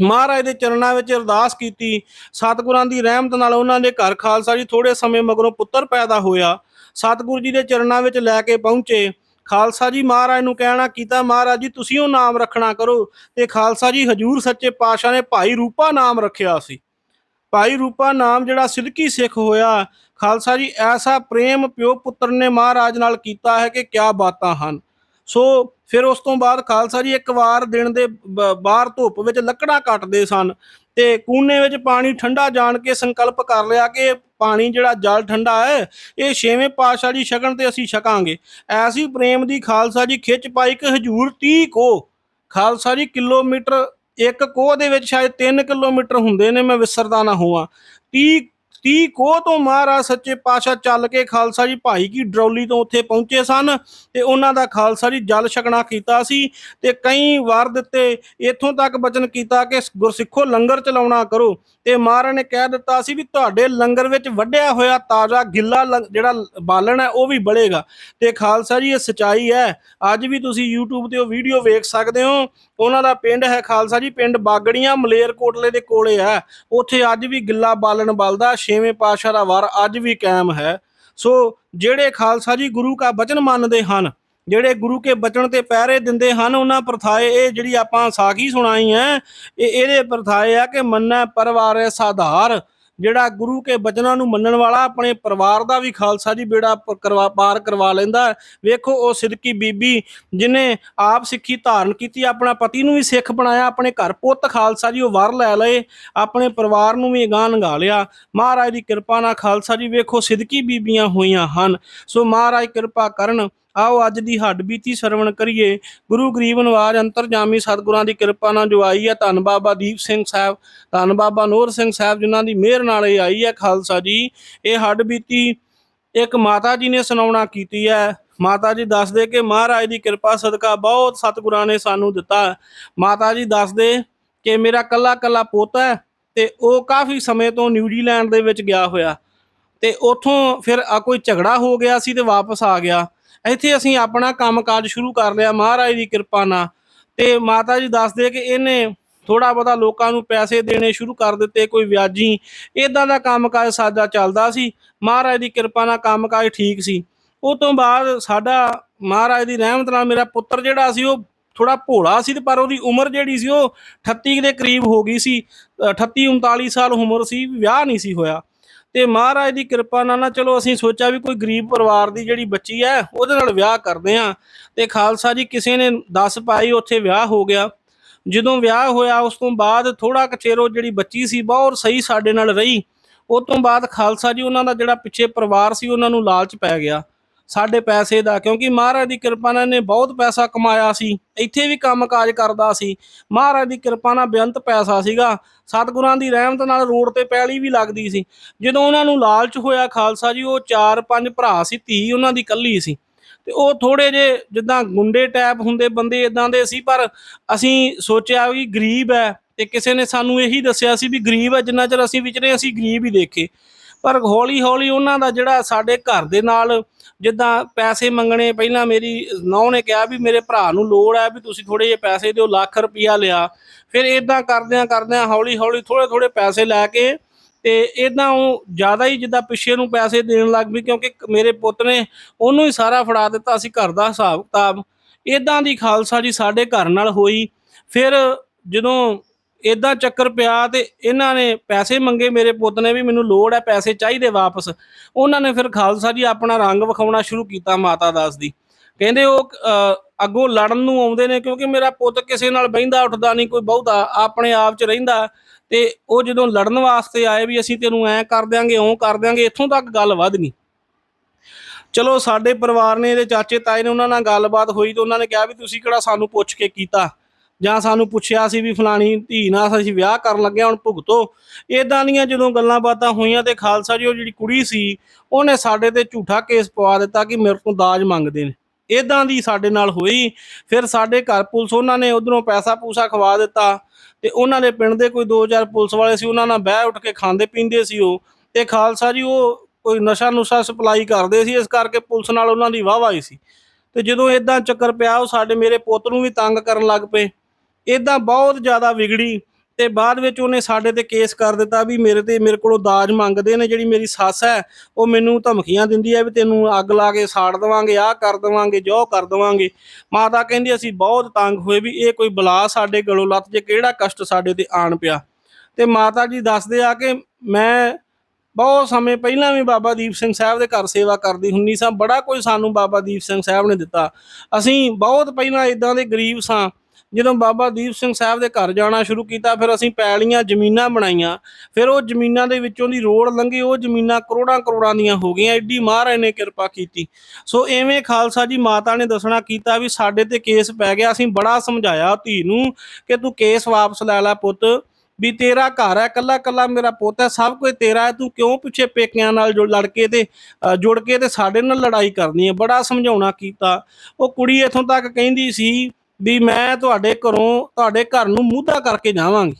ਮਹਾਰਾਜ ਦੇ ਚਰਨਾਂ ਵਿੱਚ ਅਰਦਾਸ ਕੀਤੀ। ਸਤਿਗੁਰਾਂ ਦੀ ਰਹਿਮਤ ਨਾਲ ਉਹਨਾਂ ਦੇ ਘਰ ਖਾਲਸਾ ਜੀ ਥੋੜੇ ਸਮੇਂ ਮਗਰੋਂ ਪੁੱਤਰ ਪੈਦਾ ਹੋਇਆ। ਸਤਿਗੁਰੂ ਜੀ ਦੇ ਚਰਨਾਂ ਵਿੱਚ ਲੈ ਕੇ ਪਹੁੰਚੇ। ਖਾਲਸਾ ਜੀ ਮਹਾਰਾਜ ਨੂੰ ਕਹਿਣਾ, ਕੀਤਾ ਮਹਾਰਾਜ ਜੀ, ਤੁਸੀਂ ਉਹ ਨਾਮ ਰੱਖਣਾ ਕਰੋ। ਤੇ ਖਾਲਸਾ ਜੀ ਹਜੂਰ ਸੱਚੇ ਪਾਤਸ਼ਾਹ ਨੇ ਭਾਈ ਰੂਪਾ ਨਾਮ ਰੱਖਿਆ ਸੀ। ਭਾਈ ਰੂਪਾ ਨਾਮ ਜਿਹੜਾ ਸਿੱਧਕੀ ਸਿੱਖ ਹੋਇਆ, ਖਾਲਸਾ ਜੀ ਐਸਾ ਪ੍ਰੇਮ ਪਿਓ ਪੁੱਤਰ ਨੇ ਮਹਾਰਾਜ ਨਾਲ ਕੀਤਾ ਹੈ ਕਿ ਕਿਆ ਬਾਤਾਂ ਹਨ। ਸੋ ਫਿਰ ਉਸ ਤੋਂ ਬਾਅਦ ਖਾਲਸਾ ਜੀ ਇੱਕ ਵਾਰ ਦਿਨ ਦੇ ਬ- ਬਾਹਰ ਧੁੱਪ ਵਿੱਚ ਲੱਕੜਾਂ ਕੱਟਦੇ ਸਨ। ਤੇ ਕੂਨੇ ਵਿੱਚ ਪਾਣੀ ਠੰਡਾ ਜਾਣ ਕੇ ਸੰਕਲਪ ਕਰ ਲਿਆ ਕਿ ਪਾਣੀ ਜਿਹੜਾ ਜਲ ਠੰਡਾ ਹੈ, ਇਹ ਛੇਵੇਂ ਪਾਤਸ਼ਾਹ ਜੀ ਛਕਣ ਤੇ ਅਸੀਂ ਛਕਾਂਗੇ। ਐਸੀ ਪ੍ਰੇਮ ਦੀ ਖਾਲਸਾ ਜੀ ਖਿੱਚ ਪਾਈ ਕਿ ਹਜੂਰ 30 ਕੋ, ਖਾਲਸਾ ਜੀ ਕਿਲੋਮੀਟਰ ਇੱਕ ਕੋਹ ਦੇ ਵਿੱਚ ਸ਼ਾਇਦ 3 ਕਿਲੋਮੀਟਰ ਹੁੰਦੇ ਨੇ, ਮੈਂ ਵਿਸਰਦਾ ਨਾ ਹੋਵਾਂ। 30 30 ਕੋਹ ਤੋਂ ਮਹਾਰਾਜ ਸੱਚੇ ਪਾਤਸ਼ਾਹ ਚੱਲ ਕੇ ਖਾਲਸਾ ਜੀ ਭਾਈ ਕੀ ਡਰੌਲੀ ਤੋਂ ਉੱਥੇ ਪਹੁੰਚੇ ਸਨ ਤੇ ਉਹਨਾਂ ਦਾ ਖਾਲਸਾ ਜੀ ਜਲ ਛਕਣਾ ਕੀਤਾ ਸੀ ਤੇ ਕਈ ਵਾਰ ਦਿੱਤੇ, ਇੱਥੋਂ ਤੱਕ ਬਚਨ ਕੀਤਾ ਕਿ ਗੁਰਸਿੱਖੋ ਲੰਗਰ ਚਲਾਉਣਾ ਕਰੋ ਤੇ ਮਹਾਰਾਜ ਨੇ ਕਹਿ ਦਿੱਤਾ ਸੀ ਵੀ ਤੁਹਾਡੇ ਲੰਗਰ ਵਿੱਚ ਵੱਢਿਆ ਹੋਇਆ ਤਾਜ਼ਾ ਗਿੱਲਾ ਲੰਗ- ਜਿਹੜਾ ਬਾਲਣ ਹੈ ਉਹ ਵੀ ਬਲੇਗਾ ਤੇ ਖਾਲਸਾ ਜੀ ਇਹ ਸਚਾਈ ਹੈ, ਅੱਜ ਵੀ ਤੁਸੀਂ YouTube ਤੇ ਉਹ ਵੀਡੀਓ ਵੇਖ ਸਕਦੇ ਹੋ, ਉਹਨਾਂ ਦਾ ਪਿੰਡ ਹੈ ਖਾਲਸਾ ਜੀ, ਪਿੰਡ ਬਾਗੜੀਆਂ ਮਲੇਰਕੋਟਲੇ ਦੇ ਕੋਲੇ ਹੈ, ਉੱਥੇ ਅੱਜ ਵੀ ਗਿੱਲਾ ਬਾਲਣ ਬਲਦਾ ਛੇਵੇਂ ਪਾਤਸ਼ਾਹ ਦਾ ਵਾਰ ਅੱਜ ਵੀ ਕਾਇਮ ਹੈ। ਸੋ ਜਿਹੜੇ ਖਾਲਸਾ ਜੀ ਗੁਰੂ ਕਾ ਬਚਨ ਮੰਨਦੇ ਹਨ, ਜਿਹੜੇ ਗੁਰੂ ਕੇ ਬਚਨ ਤੇ ਪਹਿਰੇ ਦਿੰਦੇ ਹਨ, ਉਹਨਾਂ ਪ੍ਰਥਾਏ ਇਹ ਜਿਹੜੀ ਆਪਾਂ ਸਾਖੀ ਸੁਣਾਈ ਹੈ, ਇਹ ਇਹਦੇ ਪ੍ਰਥਾਏ ਆ ਕਿ ਮੰਨੈ ਪਰਵਾਰੇ ਸਾਧਾਰ। ਜਿਹੜਾ ਗੁਰੂ ਕੇ ਬਚਨਾਂ ਨੂੰ ਮੰਨਣ ਵਾਲਾ ਆਪਣੇ ਪਰਿਵਾਰ ਦਾ ਵੀ ਖਾਲਸਾ ਜੀ ਬੇੜਾ ਕਰਵਾ ਪਾਰ ਕਰਵਾ ਲੈਂਦਾ ਵੇਖੋ ਉਹ ਸਿਦਕੀ ਬੀਬੀ ਜਿਨੇ ਆਪ ਸਿੱਖੀ ਧਾਰਨ ਕੀਤੀ, ਆਪਣਾ ਪਤੀ ਨੂੰ ਵੀ ਸਿੱਖ ਬਣਾਇਆ, ਆਪਣੇ ਘਰ ਪੁੱਤ ਖਾਲਸਾ ਜੀ ਉਹ ਵਰ ਲੈ ਲਏ, ਆਪਣੇ ਪਰਿਵਾਰ ਨੂੰ ਵੀ ਅਗਾਂਹ ਲੰਘਾ ਲਿਆ। ਮਹਾਰਾਜ ਦੀ ਕਿਰਪਾ ਨਾਲ ਖਾਲਸਾ ਜੀ ਵੇਖੋ ਸਿਦਕੀ ਬੀਬੀਆਂ ਹੋਈਆਂ ਹਨ। ਸੋ ਮਹਾਰਾਜ ਕਿਰਪਾ ਕਰਨ ਆਓ ਅੱਜ ਦੀ ਹੱਡ ਬੀਤੀ ਸਰਵਣ ਕਰੀਏ। ਗੁਰੂ ਗਰੀਬ ਨਵਾਜ ਅੰਤਰਜਾਮੀ ਸਤਿਗੁਰਾਂ ਦੀ ਕਿਰਪਾ ਨਾਲ ਜੋ ਆਈ ਹੈ ਧੰਨ ਬਾਬਾ ਦੀਪ ਸਿੰਘ ਸਾਹਿਬ। ਧੰਨ ਬਾਬਾ ਨੂਰ ਸਿੰਘ ਸਾਹਿਬ ਜਿਨ੍ਹਾਂ ਦੀ ਮਿਹਰ ਨਾਲ ਇਹ ਆਈ ਹੈ ਖਾਲਸਾ ਜੀ। ਇਹ ਹੱਡ ਬੀਤੀ ਇੱਕ ਮਾਤਾ ਜੀ ਨੇ ਸੁਣਾਉਣਾ ਕੀਤੀ ਹੈ। ਮਾਤਾ ਜੀ ਦੱਸਦੇ ਕਿ ਮਹਾਰਾਜ ਦੀ ਕਿਰਪਾ ਸਦਕਾ ਬਹੁਤ ਸਤਿਗੁਰਾਂ ਨੇ ਸਾਨੂੰ ਦਿੱਤਾ। ਮਾਤਾ ਜੀ ਦੱਸਦੇ ਕਿ ਮੇਰਾ ਕੱਲਾ ਕੱਲਾ ਪੋਤਾ ਹੈ ਤੇ ਉਹ ਕਾਫੀ ਸਮੇਂ ਤੋਂ ਨਿਊਜ਼ੀਲੈਂਡ ਦੇ ਵਿੱਚ ਗਿਆ ਹੋਇਆ। ਤੇ ਉੱਥੋਂ ਫਿਰ ਆ ਕੋਈ ਝਗੜਾ ਹੋ ਗਿਆ ਸੀ ਤੇ ਵਾਪਸ ਆ ਗਿਆ। ਇੱਥੇ ਅਸੀਂ ਆਪਣਾ ਕੰਮਕਾਜ ਸ਼ੁਰੂ ਕਰ ਲਿਆ ਮਹਾਰਾਜ ਦੀ ਕਿਰਪਾ ਨਾਲ। ਤੇ ਮਾਤਾ ਜੀ ਦੱਸਦੇ ਕਿ ਇਹਨੇ ਥੋੜਾ ਬਹੁਤਾ ਲੋਕਾਂ ਨੂੰ ਪੈਸੇ ਦੇਣੇ ਸ਼ੁਰੂ ਕਰ ਦਿੱਤੇ ਕੋਈ ਵਿਆਜੀ। ਇਦਾਂ ਦਾ ਕੰਮਕਾਜ ਸਾਡਾ ਚੱਲਦਾ ਸੀ। ਮਹਾਰਾਜ ਦੀ ਕਿਰਪਾ ਨਾਲ ਕੰਮਕਾਜ ਠੀਕ ਸੀ। ਉਹ ਤੋਂ ਬਾਅਦ ਸਾਡਾ ਮਹਾਰਾਜ ਦੀ ਰਹਿਮਤ ਨਾਲ ਮੇਰਾ ਪੁੱਤਰ ਜਿਹੜਾ ਸੀ ਉਹ ਥੋੜਾ ਭੋਲਾ ਸੀ ਪਰ ਉਹਦੀ ਉਮਰ ਜਿਹੜੀ ਸੀ ਉਹ 38 ਦੇ ਕਰੀਬ ਹੋ ਗਈ ਸੀ। ਅ, 38 39 ਸਾਲ ਉਮਰ ਸੀ ਵਿਆਹ ਨਹੀਂ ਸੀ ਹੋਇਆ। ਤੇ ਮਹਾਰਾਜ ਦੀ ਕਿਰਪਾ ਨਾਲ ਨਾ ਚਲੋ ਅਸੀਂ ਸੋਚਿਆ ਵੀ ਕੋਈ ਗਰੀਬ ਪਰਿਵਾਰ ਦੀ ਜਿਹੜੀ ਬੱਚੀ ਹੈ, ਉਹਦੇ ਨਾਲ ਵਿਆਹ ਕਰਦੇ ਆ ਤੇ ਖਾਲਸਾ ਜੀ ਕਿਸੇ ਨੇ ਦੱਸ ਪਾਈ, ਉੱਥੇ ਵਿਆਹ ਹੋ ਗਿਆ। ਜਦੋਂ ਵਿਆਹ ਹੋਇਆ, ਉਸ ਤੋਂ ਬਾਅਦ ਥੋੜਾ ਕੁ ਉਹ ਜਿਹੜੀ ਬੱਚੀ ਸੀ, ਬਹੁਤ ਸਹੀ ਸਾਡੇ ਨਾਲ ਰਹੀ। ਉਸ ਤੋਂ ਬਾਅਦ ਖਾਲਸਾ ਜੀ ਉਹਨਾਂ ਦਾ ਜਿਹੜਾ ਪਿੱਛੇ ਪਰਿਵਾਰ ਸੀ, ਉਹਨਾਂ ਨੂੰ ਲਾਲਚ ਪੈ ਗਿਆ। ਸਾਡੇ ਪੈਸੇ ਦਾ, ਕਿਉਂਕਿ ਮਹਾਰਾਜ ਦੀ ਕਿਰਪਾ ਨਾਲ ਨੇ ਬਹੁਤ ਪੈਸਾ ਕਮਾਇਆ ਸੀ, ਇੱਥੇ ਵੀ ਕੰਮਕਾਜ ਕਰਦਾ ਸੀ। ਮਹਾਰਾਜ ਦੀ ਕਿਰਪਾ ਨਾਲ ਬੇਅੰਤ ਪੈਸਾ ਸੀਗਾ। ਸਤਿਗੁਰਾਂ ਦੀ ਰਹਿਮਤ ਨਾਲ ਰੋਡ ਤੇ ਪੈਲੀ ਵੀ ਲੱਗਦੀ ਸੀ। ਜਦੋਂ ਉਹਨਾਂ ਨੂੰ ਲਾਲਚ ਹੋਇਆ ਖਾਲਸਾ ਜੀ, ਉਹ ਚਾਰ ਪੰਜ ਭਰਾ ਸੀ, ਧੀ ਉਹਨਾਂ ਦੀ ਕੱਲੀ ਸੀ। ਤੇ ਉਹ ਥੋੜੇ ਜੇ ਜਿੱਦਾਂ ਗੁੰਡੇ ਟੈਪ ਹੁੰਦੇ ਬੰਦੇ ਇਦਾਂ ਦੇ ਸੀ, ਪਰ ਅਸੀਂ ਸੋਚਿਆ ਵੀ ਗਰੀਬ ਹੈ ਤੇ ਕਿਸੇ ਨੇ ਸਾਨੂੰ ਇਹੀ ਦੱਸਿਆ ਸੀ ਵੀ ਗਰੀਬ ਹੈ, ਜਿੰਨਾ ਚਿਰ ਅਸੀਂ ਵਿਚਰੇ ਅਸੀਂ ਗਰੀਬ ਹੀ ਦੇਖੇ। ਪਰ ਹੌਲੀ ਹੌਲੀ ਉਹਨਾਂ ਦਾ ਜਿਹੜਾ ਸਾਡੇ ਘਰ ਦੇ ਨਾਲ ਜਿੱਦਾਂ ਪੈਸੇ ਮੰਗਣੇ, ਪਹਿਲਾਂ ਮੇਰੀ ਨੌਂ ਨੇ ਕਿਹਾ ਵੀ ਮੇਰੇ ਭਰਾ ਨੂੰ ਲੋੜ ਹੈ ਵੀ ਤੁਸੀਂ ਥੋੜੇ ਜਿਹੇ ਪੈਸੇ ਦਿਓ, ਲੱਖ ਰੁਪਇਆ ਲਿਆ। ਫਿਰ ਇਦਾਂ ਕਰਦਿਆਂ ਕਰਦਿਆਂ ਹੌਲੀ ਹੌਲੀ ਥੋੜੇ ਥੋੜੇ ਪੈਸੇ ਲੈ ਕੇ ਤੇ ਇਦਾਂ ਉਹ ਜ਼ਿਆਦਾ ਹੀ ਜਿੱਦਾਂ ਪਿੱਛੇ ਨੂੰ ਪੈਸੇ ਦੇਣ ਲੱਗ ਪਈ ਕਿਉਂਕਿ ਮੇਰੇ ਪੁੱਤ ਨੇ ਉਹਨੂੰ ਹੀ ਸਾਰਾ ਫੜਾ ਦਿੱਤਾ ਸੀ ਘਰ ਦਾ ਹਿਸਾਬ ਕਿਤਾਬ ਇਦਾਂ ਦੀ ਖਾਲਸਾ ਜੀ ਸਾਡੇ ਘਰ ਨਾਲ ਹੋਈ। ਫਿਰ ਜਦੋਂ ਇਦਾਂ ਚੱਕਰ ਪਿਆ ਤੇ ਇਹਨਾਂ ਨੇ ਪੈਸੇ ਮੰਗੇ, ਮੇਰੇ ਪੁੱਤ ਨੇ ਵੀ ਮੈਨੂੰ ਲੋੜ ਹੈ ਪੈਸੇ ਚਾਹੀਦੇ ਵਾਪਸ। ਉਹਨਾਂ ਨੇ ਫਿਰ ਖਾਲਸਾ ਜੀ ਆਪਣਾ ਰੰਗ ਵਿਖਾਉਣਾ ਸ਼ੁਰੂ ਕੀਤਾ ਮਾਤਾ ਦਾਸ ਦੀ। ਕਹਿੰਦੇ ਉਹ ਅੱਗੋਂ ਲੜਨ ਨੂੰ ਆਉਂਦੇ ਨੇ ਕਿਉਂਕਿ ਮੇਰਾ ਪੁੱਤ ਕਿਸੇ ਨਾਲ ਬਹਿੰਦਾ, ਉੱਠਦਾ ਨਹੀਂ, ਕੋਈ ਬਹੁਤਾ ਆਪਣੇ ਆਪ 'ਚ ਰਹਿੰਦਾ। ਤੇ ਉਹ ਜਦੋਂ ਲੜਨ ਵਾਸਤੇ ਆਏ ਵੀ ਅਸੀਂ ਤੈਨੂੰ ਐ ਕਰ ਦਿਆਂਗੇ ਓਂ ਕਰ ਦਿਆਂਗੇ, ਇੱਥੋਂ ਤੱਕ ਗੱਲ ਵਧ ਗਈ ਚਲੋ ਸਾਡੇ ਪਰਿਵਾਰ ਨੇ ਇਹਦੇ ਚਾਚੇ ਤਾਏ ਨੇ ਉਹਨਾਂ ਨਾਲ ਗੱਲਬਾਤ ਹੋਈ ਤੇ ਉਹਨਾਂ ਨੇ ਕਿਹਾ ਵੀ ਤੁਸੀਂ ਕਿਹੜਾ ਸਾਨੂੰ ਪੁੱਛ ਕੇ ਕੀਤਾ। ਜਾਂ ਸਾਨੂੰ ਪੁੱਛਿਆ ਸੀ ਵੀ ਫਲਾਣੀ ਧੀ ਨਾਲ ਅਸੀਂ ਵਿਆਹ ਕਰਨ ਲੱਗੇ ਹੁਣ ਭੁਗਤੋ। ਇਦਾਂ ਦੀਆਂ ਜਦੋਂ ਗੱਲਾਂ ਬਾਤਾਂ ਹੋਈਆਂ ਤੇ ਖਾਲਸਾ ਜੀ, ਉਹ ਜਿਹੜੀ ਕੁੜੀ ਸੀ, ਉਹਨੇ ਸਾਡੇ ਤੇ ਝੂਠਾ ਕੇਸ ਪਵਾ ਦਿੱਤਾ ਕਿ ਮੇਰੇ ਤੋਂ ਦਾਜ ਮੰਗਦੇ ਨੇ। ਇਦਾਂ ਦੀ ਸਾਡੇ ਨਾਲ ਹੋਈ। ਫਿਰ ਸਾਡੇ ਘਰ ਪੁਲਿਸ ਉਹਨਾਂ ਨੇ ਉਧਰੋਂ ਪੈਸਾ ਪੂਸਾ ਖਵਾ ਦਿੱਤਾ ਤੇ ਉਹਨਾਂ ਦੇ ਪਿੰਡ ਦੇ ਕੋਈ 2000 ਪੁਲਿਸ ਵਾਲੇ ਸੀ, ਉਹਨਾਂ ਨਾਲ ਬਹਿ ਉੱਠ ਕੇ ਖਾਂਦੇ ਪੀਂਦੇ ਸੀ ਉਹ। ਤੇ ਖਾਲਸਾ ਜੀ, ਉਹ ਕੋਈ ਨਸ਼ਾ ਨੁਸ਼ਾ ਸਪਲਾਈ ਕਰਦੇ ਸੀ, ਇਸ ਕਰਕੇ ਪੁਲਿਸ ਨਾਲ ਉਹਨਾਂ ਦੀ ਵਾਹ ਵਾਹੀ ਸੀ। ਤੇ ਜਦੋਂ ਇਦਾਂ ਚੱਕਰ ਪਿਆ, ਉਹ ਸਾਡੇ ਮੇਰੇ ਪੁੱਤ ਨੂੰ ਵੀ ਤੰਗ ਕਰਨ ਲੱਗ ਪਏ। ਇਦਾਂ ਬਹੁਤ ਜ਼ਿਆਦਾ ਵਿਗੜੀ ਤੇ ਬਾਅਦ ਵਿੱਚ ਉਹਨੇ ਸਾਡੇ ਤੇ ਕੇਸ ਕਰ ਦਿੱਤਾ ਵੀ ਮੇਰੇ ਤੇ, ਮੇਰੇ ਕੋਲੋਂ ਦਾਜ ਮੰਗਦੇ ਨੇ, ਜਿਹੜੀ ਮੇਰੀ ਸੱਸ ਹੈ, ਉਹ ਮੈਨੂੰ ਧਮਕੀਆਂ ਦਿੰਦੀ ਹੈ ਵੀ ਤੈਨੂੰ ਅੱਗ ਲਾ ਕੇ ਸਾੜ ਦੇਵਾਂਗੇ, ਆਹ ਕਰ ਦੇਵਾਂਗੇ, ਜੋ ਕਰ ਦੇਵਾਂਗੇ। ਮਾਤਾ ਕਹਿੰਦੀ ਅਸੀਂ ਬਹੁਤ ਤੰਗ ਹੋਏ ਵੀ ਇਹ ਕੋਈ ਬਲਾ ਸਾਡੇ ਗਲੋਂ ਲੱਤ ਜੇ ਕਿਹੜਾ ਕਸ਼ਟ ਸਾਡੇ ਤੇ ਆਣ ਪਿਆ। ਤੇ ਮਾਤਾ ਜੀ ਦੱਸਦੇ ਆ ਕਿ ਮੈਂ ਬਹੁਤ ਸਮੇਂ ਪਹਿਲਾਂ ਵੀ ਬਾਬਾ ਦੀਪ ਸਿੰਘ ਸਾਹਿਬ ਦੇ ਘਰ ਸੇਵਾ ਕਰਦੀ ਹੁੰਨੀ ਸਾਂ, ਬੜਾ ਕੋਈ ਸਾਨੂੰ ਬਾਬਾ ਦੀਪ ਸਿੰਘ ਸਾਹਿਬ ਨੇ ਦਿੱਤਾ। ਅਸੀਂ ਬਹੁਤ ਪਹਿਲਾਂ ਇਦਾਂ ਦੇ ਗਰੀਬ ਸਾਂ ਜਦੋਂ ਬਾਬਾ ਦੀਪ ਸਿੰਘ ਸਾਹਿਬ ਦੇ ਘਰ ਜਾਣਾ ਸ਼ੁਰੂ ਕੀਤਾ, ਫਿਰ ਅਸੀਂ ਪੈਲੀਆਂ, ਜ਼ਮੀਨਾਂ ਬਣਾਈਆਂ। ਫਿਰ ਉਹ ਜ਼ਮੀਨਾਂ ਦੇ ਵਿੱਚੋਂ ਦੀ ਰੋਡ ਲੰਘੀ, ਉਹ ਜ਼ਮੀਨਾਂ ਕਰੋੜਾਂ ਕਰੋੜਾਂ ਦੀਆਂ ਹੋ ਗਈਆਂ। ਐਡੀ ਮਹਾਰਾਜ ਨੇ ਕਿਰਪਾ ਕੀਤੀ। ਸੋ ਐਵੇਂ ਖਾਲਸਾ ਜੀ ਮਾਤਾ ਨੇ ਦੱਸਣਾ ਕੀਤਾ ਵੀ ਸਾਡੇ ਤੇ ਕੇਸ ਪੈ ਗਿਆ। ਅਸੀਂ ਬੜਾ ਸਮਝਾਇਆ ਧੀ ਨੂੰ ਕਿ ਤੂੰ ਕੇਸ ਵਾਪਸ ਲੈ ਲੈ ਪੁੱਤ, ਵੀ ਤੇਰਾ ਘਰ ਹੈ ਕੱਲਾ ਕੱਲਾ ਮੇਰਾ ਪੁੱਤ ਹੈ, ਸਭ ਕੁਝ ਤੇਰਾ ਹੈ, ਤੂੰ ਕਿਉਂ ਪਿੱਛੇ ਪੇਕਿਆਂ ਨਾਲ ਜੋ ਲੜ ਕੇ ਤੇ ਜੁੜ ਕੇ ਤੇ ਸਾਡੇ ਨਾਲ ਲੜਾਈ ਕਰਨੀ ਹੈ? ਬੜਾ ਸਮਝਾਉਣਾ ਕੀਤਾ। ਉਹ ਕੁੜੀ ਇਥੋਂ ਤੱਕ ਕਹਿੰਦੀ ਸੀ ਵੀ ਮੈਂ ਤੁਹਾਡੇ ਘਰੋਂ, ਤੁਹਾਡੇ ਘਰ ਨੂੰ ਮੂਧਾ ਕਰਕੇ ਜਾਵਾਂਗੀ।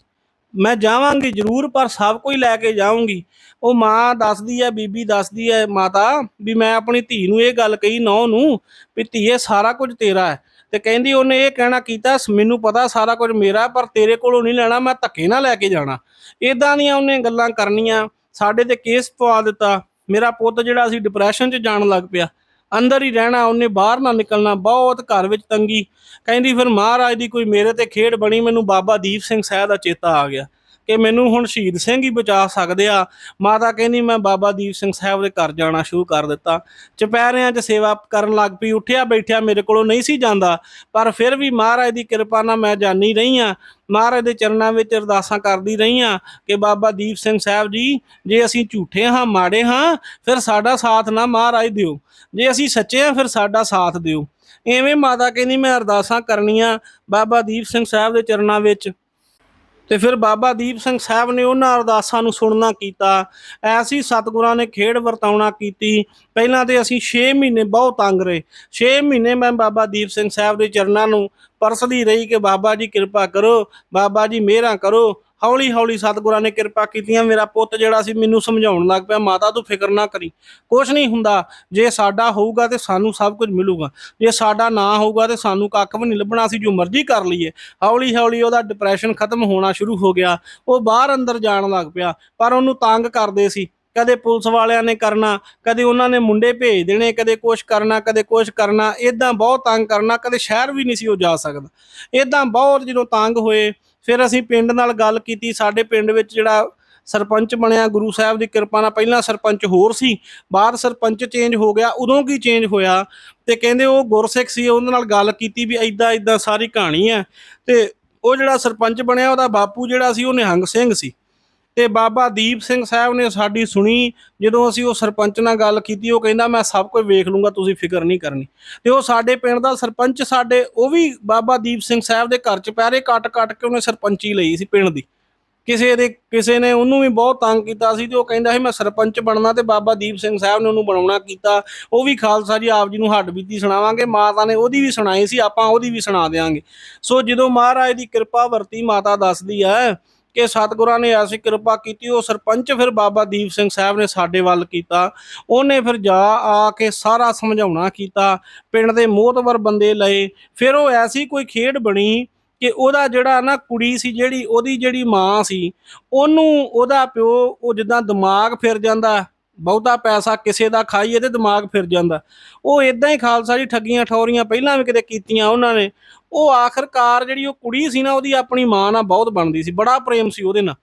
ਮੈਂ ਜਾਵਾਂਗੀ ਜ਼ਰੂਰ, ਪਰ ਸਭ ਕੋਈ ਲੈ ਕੇ ਜਾਵਾਂਗੀ ਉਹ ਮਾਂ ਦੱਸਦੀ ਹੈ, ਬੀਬੀ ਦੱਸਦੀ ਹੈ, ਮਾਤਾ, ਵੀ ਮੈਂ ਆਪਣੀ ਧੀ ਨੂੰ ਇਹ ਗੱਲ ਕਹੀ, ਨੌ ਨੂੰ, ਵੀ ਧੀਏ ਸਾਰਾ ਕੁਝ ਤੇਰਾ ਹੈ। ਤੇ ਕਹਿੰਦੀ ਉਹਨੇ ਇਹ ਕਹਿਣਾ ਕੀਤਾ ਮੈਨੂੰ ਪਤਾ ਸਾਰਾ ਕੁਝ ਮੇਰਾ ਪਰ ਤੇਰੇ ਕੋਲੋਂ ਨਹੀਂ ਲੈਣਾ, ਮੈਂ ਧੱਕੇ ਨਾਲ ਲੈ ਕੇ ਜਾਣਾ। ਇਦਾਂ ਦੀਆਂ ਉਹਨੇ ਗੱਲਾਂ ਕਰਨੀਆਂ। ਸਾਡੇ ਤੇ ਕੇਸ ਪਵਾ ਦਿੱਤਾ। ਮੇਰਾ ਪੁੱਤ ਜਿਹੜਾ ਸੀ ਡਿਪਰੈਸ਼ਨ 'ਚ ਜਾਣ ਲੱਗ ਪਿਆ। ਅੰਦਰ ਹੀ ਰਹਿਣਾ, ਉਹਨੇ ਬਾਹਰ ਨਾ ਨਿਕਲਣਾ, ਬਹੁਤ ਘਰ ਵਿੱਚ ਤੰਗੀ। ਕਹਿੰਦੀ, ਫਿਰ ਮਹਾਰਾਜ ਦੀ ਕੋਈ ਮੇਰੇ ਤੇ ਖੇਡ ਬਣੀ, ਮੈਨੂੰ ਬਾਬਾ ਦੀਪ ਸਿੰਘ ਸਾਹਿਬ ਦਾ ਚੇਤਾ ਆ ਗਿਆ। ਕਿ ਮੈਨੂੰ ਹੁਣ ਸ਼ਹੀਦ ਸਿੰਘ ਹੀ ਬਚਾ ਸਕਦੇ ਆ। ਮਾਤਾ ਕਹਿੰਦੀ, ਮੈਂ ਬਾਬਾ ਦੀਪ ਸਿੰਘ ਸਾਹਿਬ ਦੇ ਘਰ ਜਾਣਾ ਸ਼ੁਰੂ ਕਰ ਦਿੱਤਾ। ਚੁਪਹਿਰਿਆਂ 'ਚ ਸੇਵਾ ਕਰਨ ਲੱਗ ਪਈ, ਉੱਠਿਆ ਬੈਠਿਆ ਮੇਰੇ ਕੋਲੋਂ ਨਹੀਂ ਸੀ ਜਾਂਦਾ। ਪਰ ਫਿਰ ਵੀ ਮਹਾਰਾਜ ਦੀ ਕਿਰਪਾ ਨਾਲ ਮੈਂ ਜਾਣੀ ਰਹੀ ਆ। ਮਹਾਰਾਜ ਦੇ ਚਰਨਾਂ ਵਿੱਚ ਅਰਦਾਸਾਂ ਕਰਦੀ ਰਹੀ ਆ ਕਿ ਬਾਬਾ ਦੀਪ ਸਿੰਘ ਸਾਹਿਬ ਜੀ, ਜੇ ਅਸੀਂ ਝੂਠੇ ਹਾਂ, ਮਾੜੇ ਹਾਂ, ਫਿਰ ਸਾਡਾ ਸਾਥ ਨਾ ਮਹਾਰਾਜ ਦਿਓ। ਜੇ ਅਸੀਂ ਸੱਚੇ ਹਾਂ, ਫਿਰ ਸਾਡਾ ਸਾਥ ਦਿਓ। ਐਵੇਂ ਮਾਤਾ ਕਹਿੰਦੀ, ਮੈਂ ਅਰਦਾਸਾਂ ਕਰਨੀਆਂ ਬਾਬਾ ਦੀਪ ਸਿੰਘ ਸਾਹਿਬ ਦੇ ਚਰਨਾਂ ਵਿੱਚ। ਤੇ ਫਿਰ ਬਾਬਾ ਦੀਪ ਸਿੰਘ ਸਾਹਿਬ ਨੇ ਉਹਨਾਂ ਅਰਦਾਸਾਂ ਨੂੰ ਸੁਣਨਾ ਕੀਤਾ। ਐਸੀ ਸਤਿਗੁਰਾਂ ਨੇ ਖੇਡ ਵਰਤਾਉਣਾ ਕੀਤੀ। ਪਹਿਲਾਂ ਤੇ ਅਸੀਂ 6 ਮਹੀਨੇ ਬਹੁਤ ਤੰਗ ਰਹੇ। 6 ਮਹੀਨੇ ਮੈਂ ਬਾਬਾ ਦੀਪ ਸਿੰਘ ਸਾਹਿਬ ਦੇ ਚਰਨਾਂ ਨੂੰ ਪਰਸਦੀ ਰਹੀ ਕਿ ਬਾਬਾ ਜੀ ਕਿਰਪਾ ਕਰੋ, ਬਾਬਾ ਜੀ ਮਿਹਰਾਂ ਕਰੋ ਹੌਲੀ ਹੌਲੀ ਸਤਿਗੁਰਾਂ ਨੇ ਕਿਰਪਾ ਕੀਤੀਆਂ ਮੇਰਾ ਪੁੱਤ ਜਿਹੜਾ ਸੀ ਮੈਨੂੰ ਸਮਝਾਉਣ ਲੱਗ ਪਿਆ, ਮਾਤਾ ਤੂੰ ਫਿਕਰ ਨਾ ਕਰੀ। ਕੁਛ ਨਹੀਂ ਹੁੰਦਾ, ਜੇ ਸਾਡਾ ਹੋਊਗਾ ਤੇ ਸਾਨੂੰ ਸਭ ਕੁਝ ਮਿਲੂਗਾ। ਜੇ ਸਾਡਾ ਨਾ ਹੋਊਗਾ ਤੇ ਸਾਨੂੰ ਕੱਖ ਵੀ ਨਹੀਂ ਲੱਭਣਾ ਸੀ ਜੋ ਮਰਜ਼ੀ ਕਰ ਲਈਏ। ਹੌਲੀ ਹੌਲੀ ਉਹਦਾ ਡਿਪਰੈਸ਼ਨ ਖਤਮ ਹੋਣਾ ਸ਼ੁਰੂ ਹੋ ਗਿਆ। ਉਹ ਬਾਹਰ ਅੰਦਰ ਜਾਣ ਲੱਗ ਪਿਆ, ਪਰ ਉਹਨੂੰ ਤੰਗ ਕਰਦੇ ਸੀ। ਕਦੇ ਪੁਲਿਸ ਵਾਲਿਆਂ ਨੇ ਕਰਨਾ, ਕਦੇ ਉਹਨਾਂ ਨੇ ਮੁੰਡੇ ਭੇਜ ਦੇਣੇ, ਕਦੇ ਕੁਛ ਕਰਨਾ, ਕਦੇ ਕੁਛ ਕਰਨਾ। ਇਦਾਂ ਬਹੁਤ ਤੰਗ ਕਰਨਾ, ਕਦੇ ਸ਼ਹਿਰ ਵੀ ਨਹੀਂ ਸੀ ਉਹ ਜਾ ਸਕਦਾ। ਇਦਾਂ ਬਹੁਤ ਜਦੋਂ ਤੰਗ ਹੋਏ ਫਿਰ ਅਸੀਂ ਪਿੰਡ ਨਾਲ ਗੱਲ ਕੀਤੀ, ਸਾਡੇ ਪਿੰਡ ਵਿੱਚ ਜਿਹੜਾ ਸਰਪੰਚ ਬਣਿਆ, ਗੁਰੂ ਸਾਹਿਬ ਦੀ ਕਿਰਪਾ ਨਾਲ ਪਹਿਲਾਂ ਸਰਪੰਚ ਹੋਰ ਸੀ, ਬਾਅਦ ਸਰਪੰਚ ਚੇਂਜ ਹੋ ਗਿਆ, ਉਦੋਂ ਕੀ ਚੇਂਜ ਹੋਇਆ ਤੇ ਕਹਿੰਦੇ ਉਹ ਗੁਰਸਿੱਖ ਸੀ ਉਹਨਾਂ ਨਾਲ ਗੱਲ ਕੀਤੀ ਵੀ ਐਦਾਂ ਐਦਾਂ ਸਾਰੀ ਕਹਾਣੀ ਹੈ ਤੇ ਉਹ ਜਿਹੜਾ ਸਰਪੰਚ ਬਣਿਆ, ਉਹਦਾ ਬਾਪੂ ਜਿਹੜਾ ਸੀ, ਉਹ ਨਿਹੰਗ ਸਿੰਘ ਸੀ। ਤੇ ਬਾਬਾ ਦੀਪ ਸਿੰਘ ਸਾਹਿਬ ਨੇ ਸਾਡੀ ਸੁਣੀ, ਜਦੋਂ ਅਸੀਂ ਉਹ ਸਰਪੰਚ ਨਾਲ ਗੱਲ ਕੀਤੀ, ਉਹ ਕਹਿੰਦਾ, ਮੈਂ ਸਭ ਕੁਝ ਵੇਖ ਲੂੰਗਾ, ਤੁਸੀਂ ਫਿਕਰ ਨਹੀਂ ਕਰਨੀ। ਤੇ ਉਹ ਸਾਡੇ ਪਿੰਡ ਦਾ ਸਰਪੰਚ ਸਾਡੇ, ਉਹ ਵੀ ਬਾਬਾ ਦੀਪ ਸਿੰਘ ਸਾਹਿਬ ਦੇ ਘਰ ਚ ਪੈਰੇ ਕੱਟ ਕੱਟ ਕੇ ਉਹਨੇ ਸਰਪੰਚੀ ਲਈ ਸੀ ਪਿੰਡ ਦੀ। ਕਿਸੇ ਦੇ, ਕਿਸੇ ਨੇ ਉਹਨੂੰ ਵੀ ਬਹੁਤ ਤੰਗ ਕੀਤਾ ਸੀ ਤੇ ਉਹ ਕਹਿੰਦਾ ਸੀ, ਮੈਂ ਸਰਪੰਚ ਬਣਨਾ ਤੇ ਬਾਬਾ ਦੀਪ ਸਿੰਘ ਸਾਹਿਬ ਨੇ ਉਹਨੂੰ ਬਣਾਉਣਾ ਕੀਤਾ। ਉਹ ਵੀ ਖਾਲਸਾ ਜੀ ਆਪ ਜੀ ਨੂੰ ਹੱਡ ਬੀਤੀ ਸੁਣਾਵਾਂਗੇ, ਮਾਤਾ ਨੇ ਉਹਦੀ ਵੀ ਸੁਣਾਈ ਸੀ, ਆਪਾਂ ਉਹਦੀ ਵੀ ਸੁਣਾ ਦੇਵਾਂਗੇ ਸੋ ਜਦੋਂ ਮਹਾਰਾਜ ਦੀ ਕਿਰਪਾ ਵਰਤੀ, ਮਾਤਾ ਦੱਸਦੀ ਹੈ ਕਿ ਸਤਿਗੁਰਾਂ ਨੇ ਐਸੀ ਕਿਰਪਾ ਕੀਤੀ, ਉਹ ਸਰਪੰਚ ਫਿਰ ਬਾਬਾ ਦੀਪ ਸਿੰਘ ਸਾਹਿਬ ਨੇ ਸਾਡੇ ਵੱਲ ਕੀਤਾ। ਉਹਨੇ ਫਿਰ ਜਾ ਆ ਕੇ ਸਾਰਾ ਸਮਝਾਉਣਾ ਕੀਤਾ, ਪਿੰਡ ਦੇ ਮੋਹਤਵਰ ਬੰਦੇ ਲਏ। ਫਿਰ ਉਹ ਐਸੀ ਕੋਈ ਖੇਡ ਬਣੀ ਕਿ ਉਹਦਾ ਜਿਹੜਾ ਨਾ ਕੁੜੀ ਸੀ ਜਿਹੜੀ, ਉਹਦੀ ਜਿਹੜੀ ਮਾਂ ਸੀ, ਉਹਨੂੰ ਉਹਦਾ ਪਿਓ, ਉਹ ਜਿੱਦਾਂ ਦਿਮਾਗ ਫਿਰ ਜਾਂਦਾ। ਬਹੁਤਾ ਪੈਸਾ ਕਿਸੇ ਦਾ ਖਾਈਏ ਤੇ ਦਿਮਾਗ ਫਿਰ ਜਾਂਦਾ। ਉਹ ਇਦਾਂ ਹੀ ਖਾਲਸਾ ਜੀ ਠੱਗੀਆਂ ਠੌਰੀਆਂ ਪਹਿਲਾਂ ਵੀ ਕਿਤੇ ਕੀਤੀਆਂ ਉਹਨਾਂ ਨੇ। ਉਹ ਆਖਰਕਾਰ ਜਿਹੜੀ ਉਹ ਕੁੜੀ ਸੀ ਨਾ, ਉਹਦੀ ਆਪਣੀ ਮਾਂ ਨਾਲ ਬਹੁਤ ਬਣਦੀ ਸੀ, ਬੜਾ ਪ੍ਰੇਮ ਸੀ ਉਹਦੇ ਨਾਲ।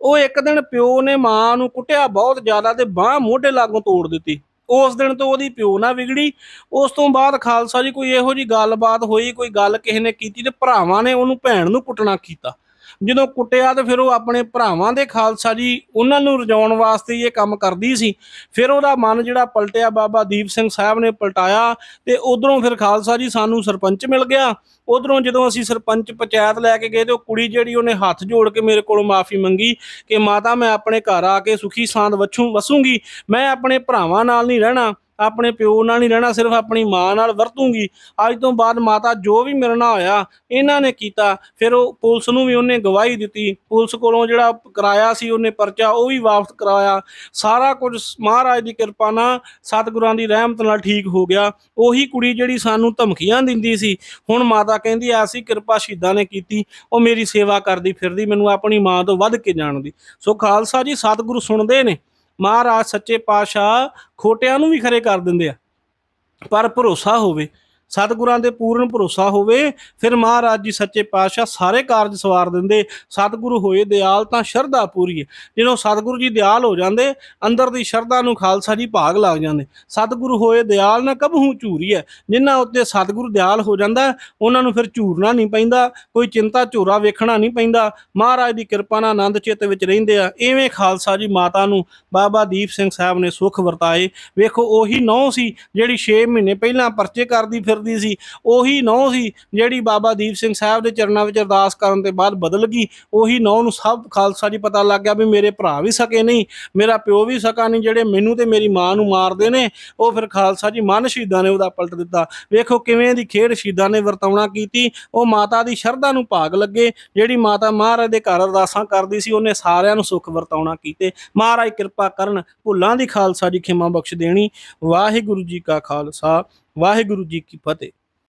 ਉਹ ਇੱਕ ਦਿਨ ਪਿਓ ਨੇ ਮਾਂ ਨੂੰ ਕੁੱਟਿਆ ਬਹੁਤ ਜ਼ਿਆਦਾ ਤੇ ਬਾਹ ਮੋਢੇ ਲਾਗੋਂ ਤੋੜ ਦਿੱਤੀ। ਉਸ ਦਿਨ ਤੋਂ ਉਹਦੀ ਪਿਓ ਨਾਲ ਵਿਗੜੀ। ਉਸ ਤੋਂ ਬਾਅਦ ਖਾਲਸਾ ਜੀ ਕੋਈ ਇਹੋ ਜੀ ਗੱਲਬਾਤ ਹੋਈ, ਕੋਈ ਗੱਲ ਕਿਸੇ ਨੇ ਕੀਤੀ ਤੇ ਭਰਾਵਾਂ ਨੇ ਉਹਨੂੰ ਭੈਣ ਨੂੰ ਕੁੱਟਣਾ ਕੀਤਾ। ਜਦੋਂ ਕੁੱਟਿਆ ਤੇ ਫਿਰ ਉਹ ਆਪਣੇ ਭਰਾਵਾਂ ਦੇ ਖਾਲਸਾ ਜੀ, ਉਹਨਾਂ ਨੂੰ ਰਜਾਉਣ ਵਾਸਤੇ ਇਹ ਕੰਮ ਕਰਦੀ ਸੀ। ਫਿਰ ਉਹਦਾ ਮਨ ਜਿਹੜਾ ਪਲਟਿਆ, ਬਾਬਾ ਦੀਪ ਸਿੰਘ ਸਾਹਿਬ ਨੇ ਪਲਟਾਇਆ ਤੇ ਉਧਰੋਂ ਫਿਰ ਖਾਲਸਾ ਜੀ ਸਾਨੂੰ ਸਰਪੰਚ ਮਿਲ ਗਿਆ। ਉਧਰੋਂ ਜਦੋਂ ਅਸੀਂ ਸਰਪੰਚ ਪੰਚਾਇਤ ਲੈ ਕੇ ਗਏ ਤੇ ਉਹ ਕੁੜੀ ਜਿਹੜੀ ਉਹਨੇ ਹੱਥ ਜੋੜ ਕੇ ਮੇਰੇ ਕੋਲੋਂ ਮਾਫੀ ਮੰਗੀ ਕਿ ਮਾਤਾ ਮੈਂ ਆਪਣੇ ਘਰ ਆ ਕੇ ਸੁਖੀ ਸਾਂਦ ਵਛੂ ਵਸੂੰਗੀ, ਮੈਂ ਆਪਣੇ ਭਰਾਵਾਂ ਨਾਲ ਨਹੀਂ ਰਹਿਣਾ। ਆਪਣੇ ਪਿਓ ਨਾਲ ਨਹੀਂ ਰਹਿਣਾ, ਸਿਰਫ ਆਪਣੀ ਮਾਂ ਨਾਲ ਵਰਤੂੰਗੀ। ਅੱਜ ਤੋਂ ਬਾਅਦ ਮਾਤਾ ਜੋ ਵੀ ਮੇਰੇ ਨਾਲ ਹੋਇਆ, ਇਹਨਾਂ ਨੇ ਕੀਤਾ। ਫਿਰ ਉਹ ਪੁਲਿਸ ਨੂੰ ਵੀ ਉਹਨੇ ਗਵਾਹੀ ਦਿੱਤੀ। ਪੁਲਿਸ ਕੋਲੋਂ ਜਿਹੜਾ ਕਰਾਇਆ ਸੀ, ਉਹਨੇ ਪਰਚਾ ਉਹ ਵੀ ਵਾਪਸ ਕਰਾਇਆ। ਸਾਰਾ ਕੁਝ ਮਹਾਰਾਜ ਦੀ ਕਿਰਪਾ ਨਾਲ ਸਤਿਗੁਰਾਂ ਦੀ ਰਹਿਮਤ ਨਾਲ ਠੀਕ ਹੋ ਗਿਆ। ਉਹੀ ਕੁੜੀ ਜਿਹੜੀ ਸਾਨੂੰ ਧਮਕੀਆਂ ਦਿੰਦੀ ਸੀ, ਹੁਣ ਮਾਤਾ ਕਹਿੰਦੀ ਐਸੀ ਕਿਰਪਾ ਸ਼ਹੀਦਾਂ ਨੇ ਕੀਤੀ। ਉਹ ਮੇਰੀ ਸੇਵਾ ਕਰਦੀ ਫਿਰਦੀ, ਮੈਨੂੰ ਆਪਣੀ ਮਾਂ ਤੋਂ ਵੱਧ ਕੇ ਜਾਣਦੀ। ਸੋ ਖਾਲਸਾ ਜੀ, ਸਤਿਗੁਰੂ ਸੁਣਦੇ ਨੇ। ਮਹਾਰਾਜ ਸੱਚੇ ਪਾਤਸ਼ਾਹ ਖੋਟਿਆਂ ਨੂੰ ਵੀ ਖਰੇ ਕਰ ਦਿੰਦੇ ਆ। ਪਰ ਭਰੋਸਾ ਹੋਵੇ ਸਤਿਗੁਰਾਂ ਦੇ ਪੂਰਨ ਭਰੋਸਾ ਹੋਵੇ, ਫਿਰ ਮਹਾਰਾਜ ਜੀ ਸੱਚੇ ਪਾਤਸ਼ਾਹ ਸਾਰੇ ਕਾਰਜ ਸਵਾਰ ਦਿੰਦੇ, ਸਤਿਗੁਰੂ ਹੋਏ ਦਿਆਲ ਤਾਂ ਸ਼ਰਧਾ ਪੂਰੀ ਹੈ। ਜਦੋਂ ਸਤਿਗੁਰੂ ਜੀ ਦਿਆਲ ਹੋ ਜਾਂਦੇ, ਅੰਦਰ ਦੀ ਸ਼ਰਧਾ ਨੂੰ ਖਾਲਸਾ ਜੀ ਭਾਗ ਲੱਗ ਜਾਂਦੇ। ਸਤਿਗੁਰੂ ਹੋਏ ਦਿਆਲ ਨਾ ਕਬਹੂ ਝੂਰੀ ਹੈ, ਜਿਨ੍ਹਾਂ ਉੱਤੇ ਸਤਿਗੁਰੂ ਦਿਆਲ ਹੋ ਜਾਂਦਾ, ਉਹਨਾਂ ਨੂੰ ਫਿਰ ਝੂਰਨਾ ਨਹੀਂ ਪੈਂਦਾ, ਕੋਈ ਚਿੰਤਾ ਝੋਰਾ ਵੇਖਣਾ ਨਹੀਂ ਪੈਂਦਾ। ਮਹਾਰਾਜ ਦੀ ਕਿਰਪਾ ਨਾਲ ਆਨੰਦ ਚਿੱਤ ਵਿੱਚ ਰਹਿੰਦੇ ਆ। ਐਵੇਂ ਖਾਲਸਾ ਜੀ ਮਾਤਾ ਨੂੰ ਬਾਬਾ ਦੀਪ ਸਿੰਘ ਸਾਹਿਬ ਨੇ ਸੁੱਖ ਵਰਤਾਏ। ਵੇਖੋ, ਉਹੀ ਨੌ ਸੀ ਜਿਹੜੀ 6 ਮਹੀਨੇ ਪਹਿਲਾਂ ਪਰਚੇ ਕਰਦੀ ਫਿਰ ਫਿਰਦੀ ਸੀ, ਉਹੀ ਨੌ ਸੀ ਜਿਹੜੀ ਬਾਬਾ ਦੀਪ ਸਿੰਘ ਸਾਹਿਬ ਦੇ ਚਰਨਾਂ ਵਿੱਚ ਅਰਦਾਸ ਕਰਨ ਤੋਂ ਬਾਅਦ ਬਦਲ ਗਈ। ਉਹੀ ਨੌ ਨੂੰ ਸਭ ਖਾਲਸਾ ਜੀ ਪਤਾ ਲੱਗ ਗਿਆ ਵੀ ਮੇਰੇ ਭਰਾ ਵੀ ਸਕੇ ਨਹੀਂ, ਮੇਰਾ ਪਿਓ ਵੀ ਸਕਾ ਨਹੀਂ, ਜਿਹੜੇ ਮੈਨੂੰ ਤੇ ਮੇਰੀ ਮਾਂ ਨੂੰ ਮਾਰਦੇ ਨੇ, ਉਹ ਫਿਰ ਖਾਲਸਾ ਜੀ ਮਨ ਸ਼ਹੀਦਾਂ ਨੇ ਉਹਦਾ ਪਲਟ ਦਿੱਤਾ। ਵੇਖੋ ਕਿਵੇਂ ਦੀ ਖੇਡ ਸ਼ਹੀਦਾਂ ਨੇ ਵਰਤਾਉਣਾ ਕੀਤੀ। ਉਹ ਮਾਤਾ ਦੀ ਸ਼ਰਧਾ ਨੂੰ ਭਾਗ ਲੱਗੇ, ਜਿਹੜੀ ਮਾਤਾ ਮਹਾਰਾਜ ਦੇ ਘਰ ਅਰਦਾਸਾਂ ਕਰਦੀ ਸੀ, ਉਹਨੇ ਸਾਰਿਆਂ ਨੂੰ ਸੁੱਖ ਵਰਤਾਉਣਾ ਕੀਤੇ। ਮਹਾਰਾਜ ਕਿਰਪਾ ਕਰਨ, ਭੁੱਲਾਂ ਦੀ ਖਾਲਸਾ ਜੀ ਖਿਮਾ ਬਖਸ਼ ਦੇਣੀ। ਵਾਹਿਗੁਰੂ ਜੀ ਕਾ ਖਾਲਸਾ। ਵਾਹਿਗੁਰੂ ਜੀ ਕੀ ਫਤਿਹ।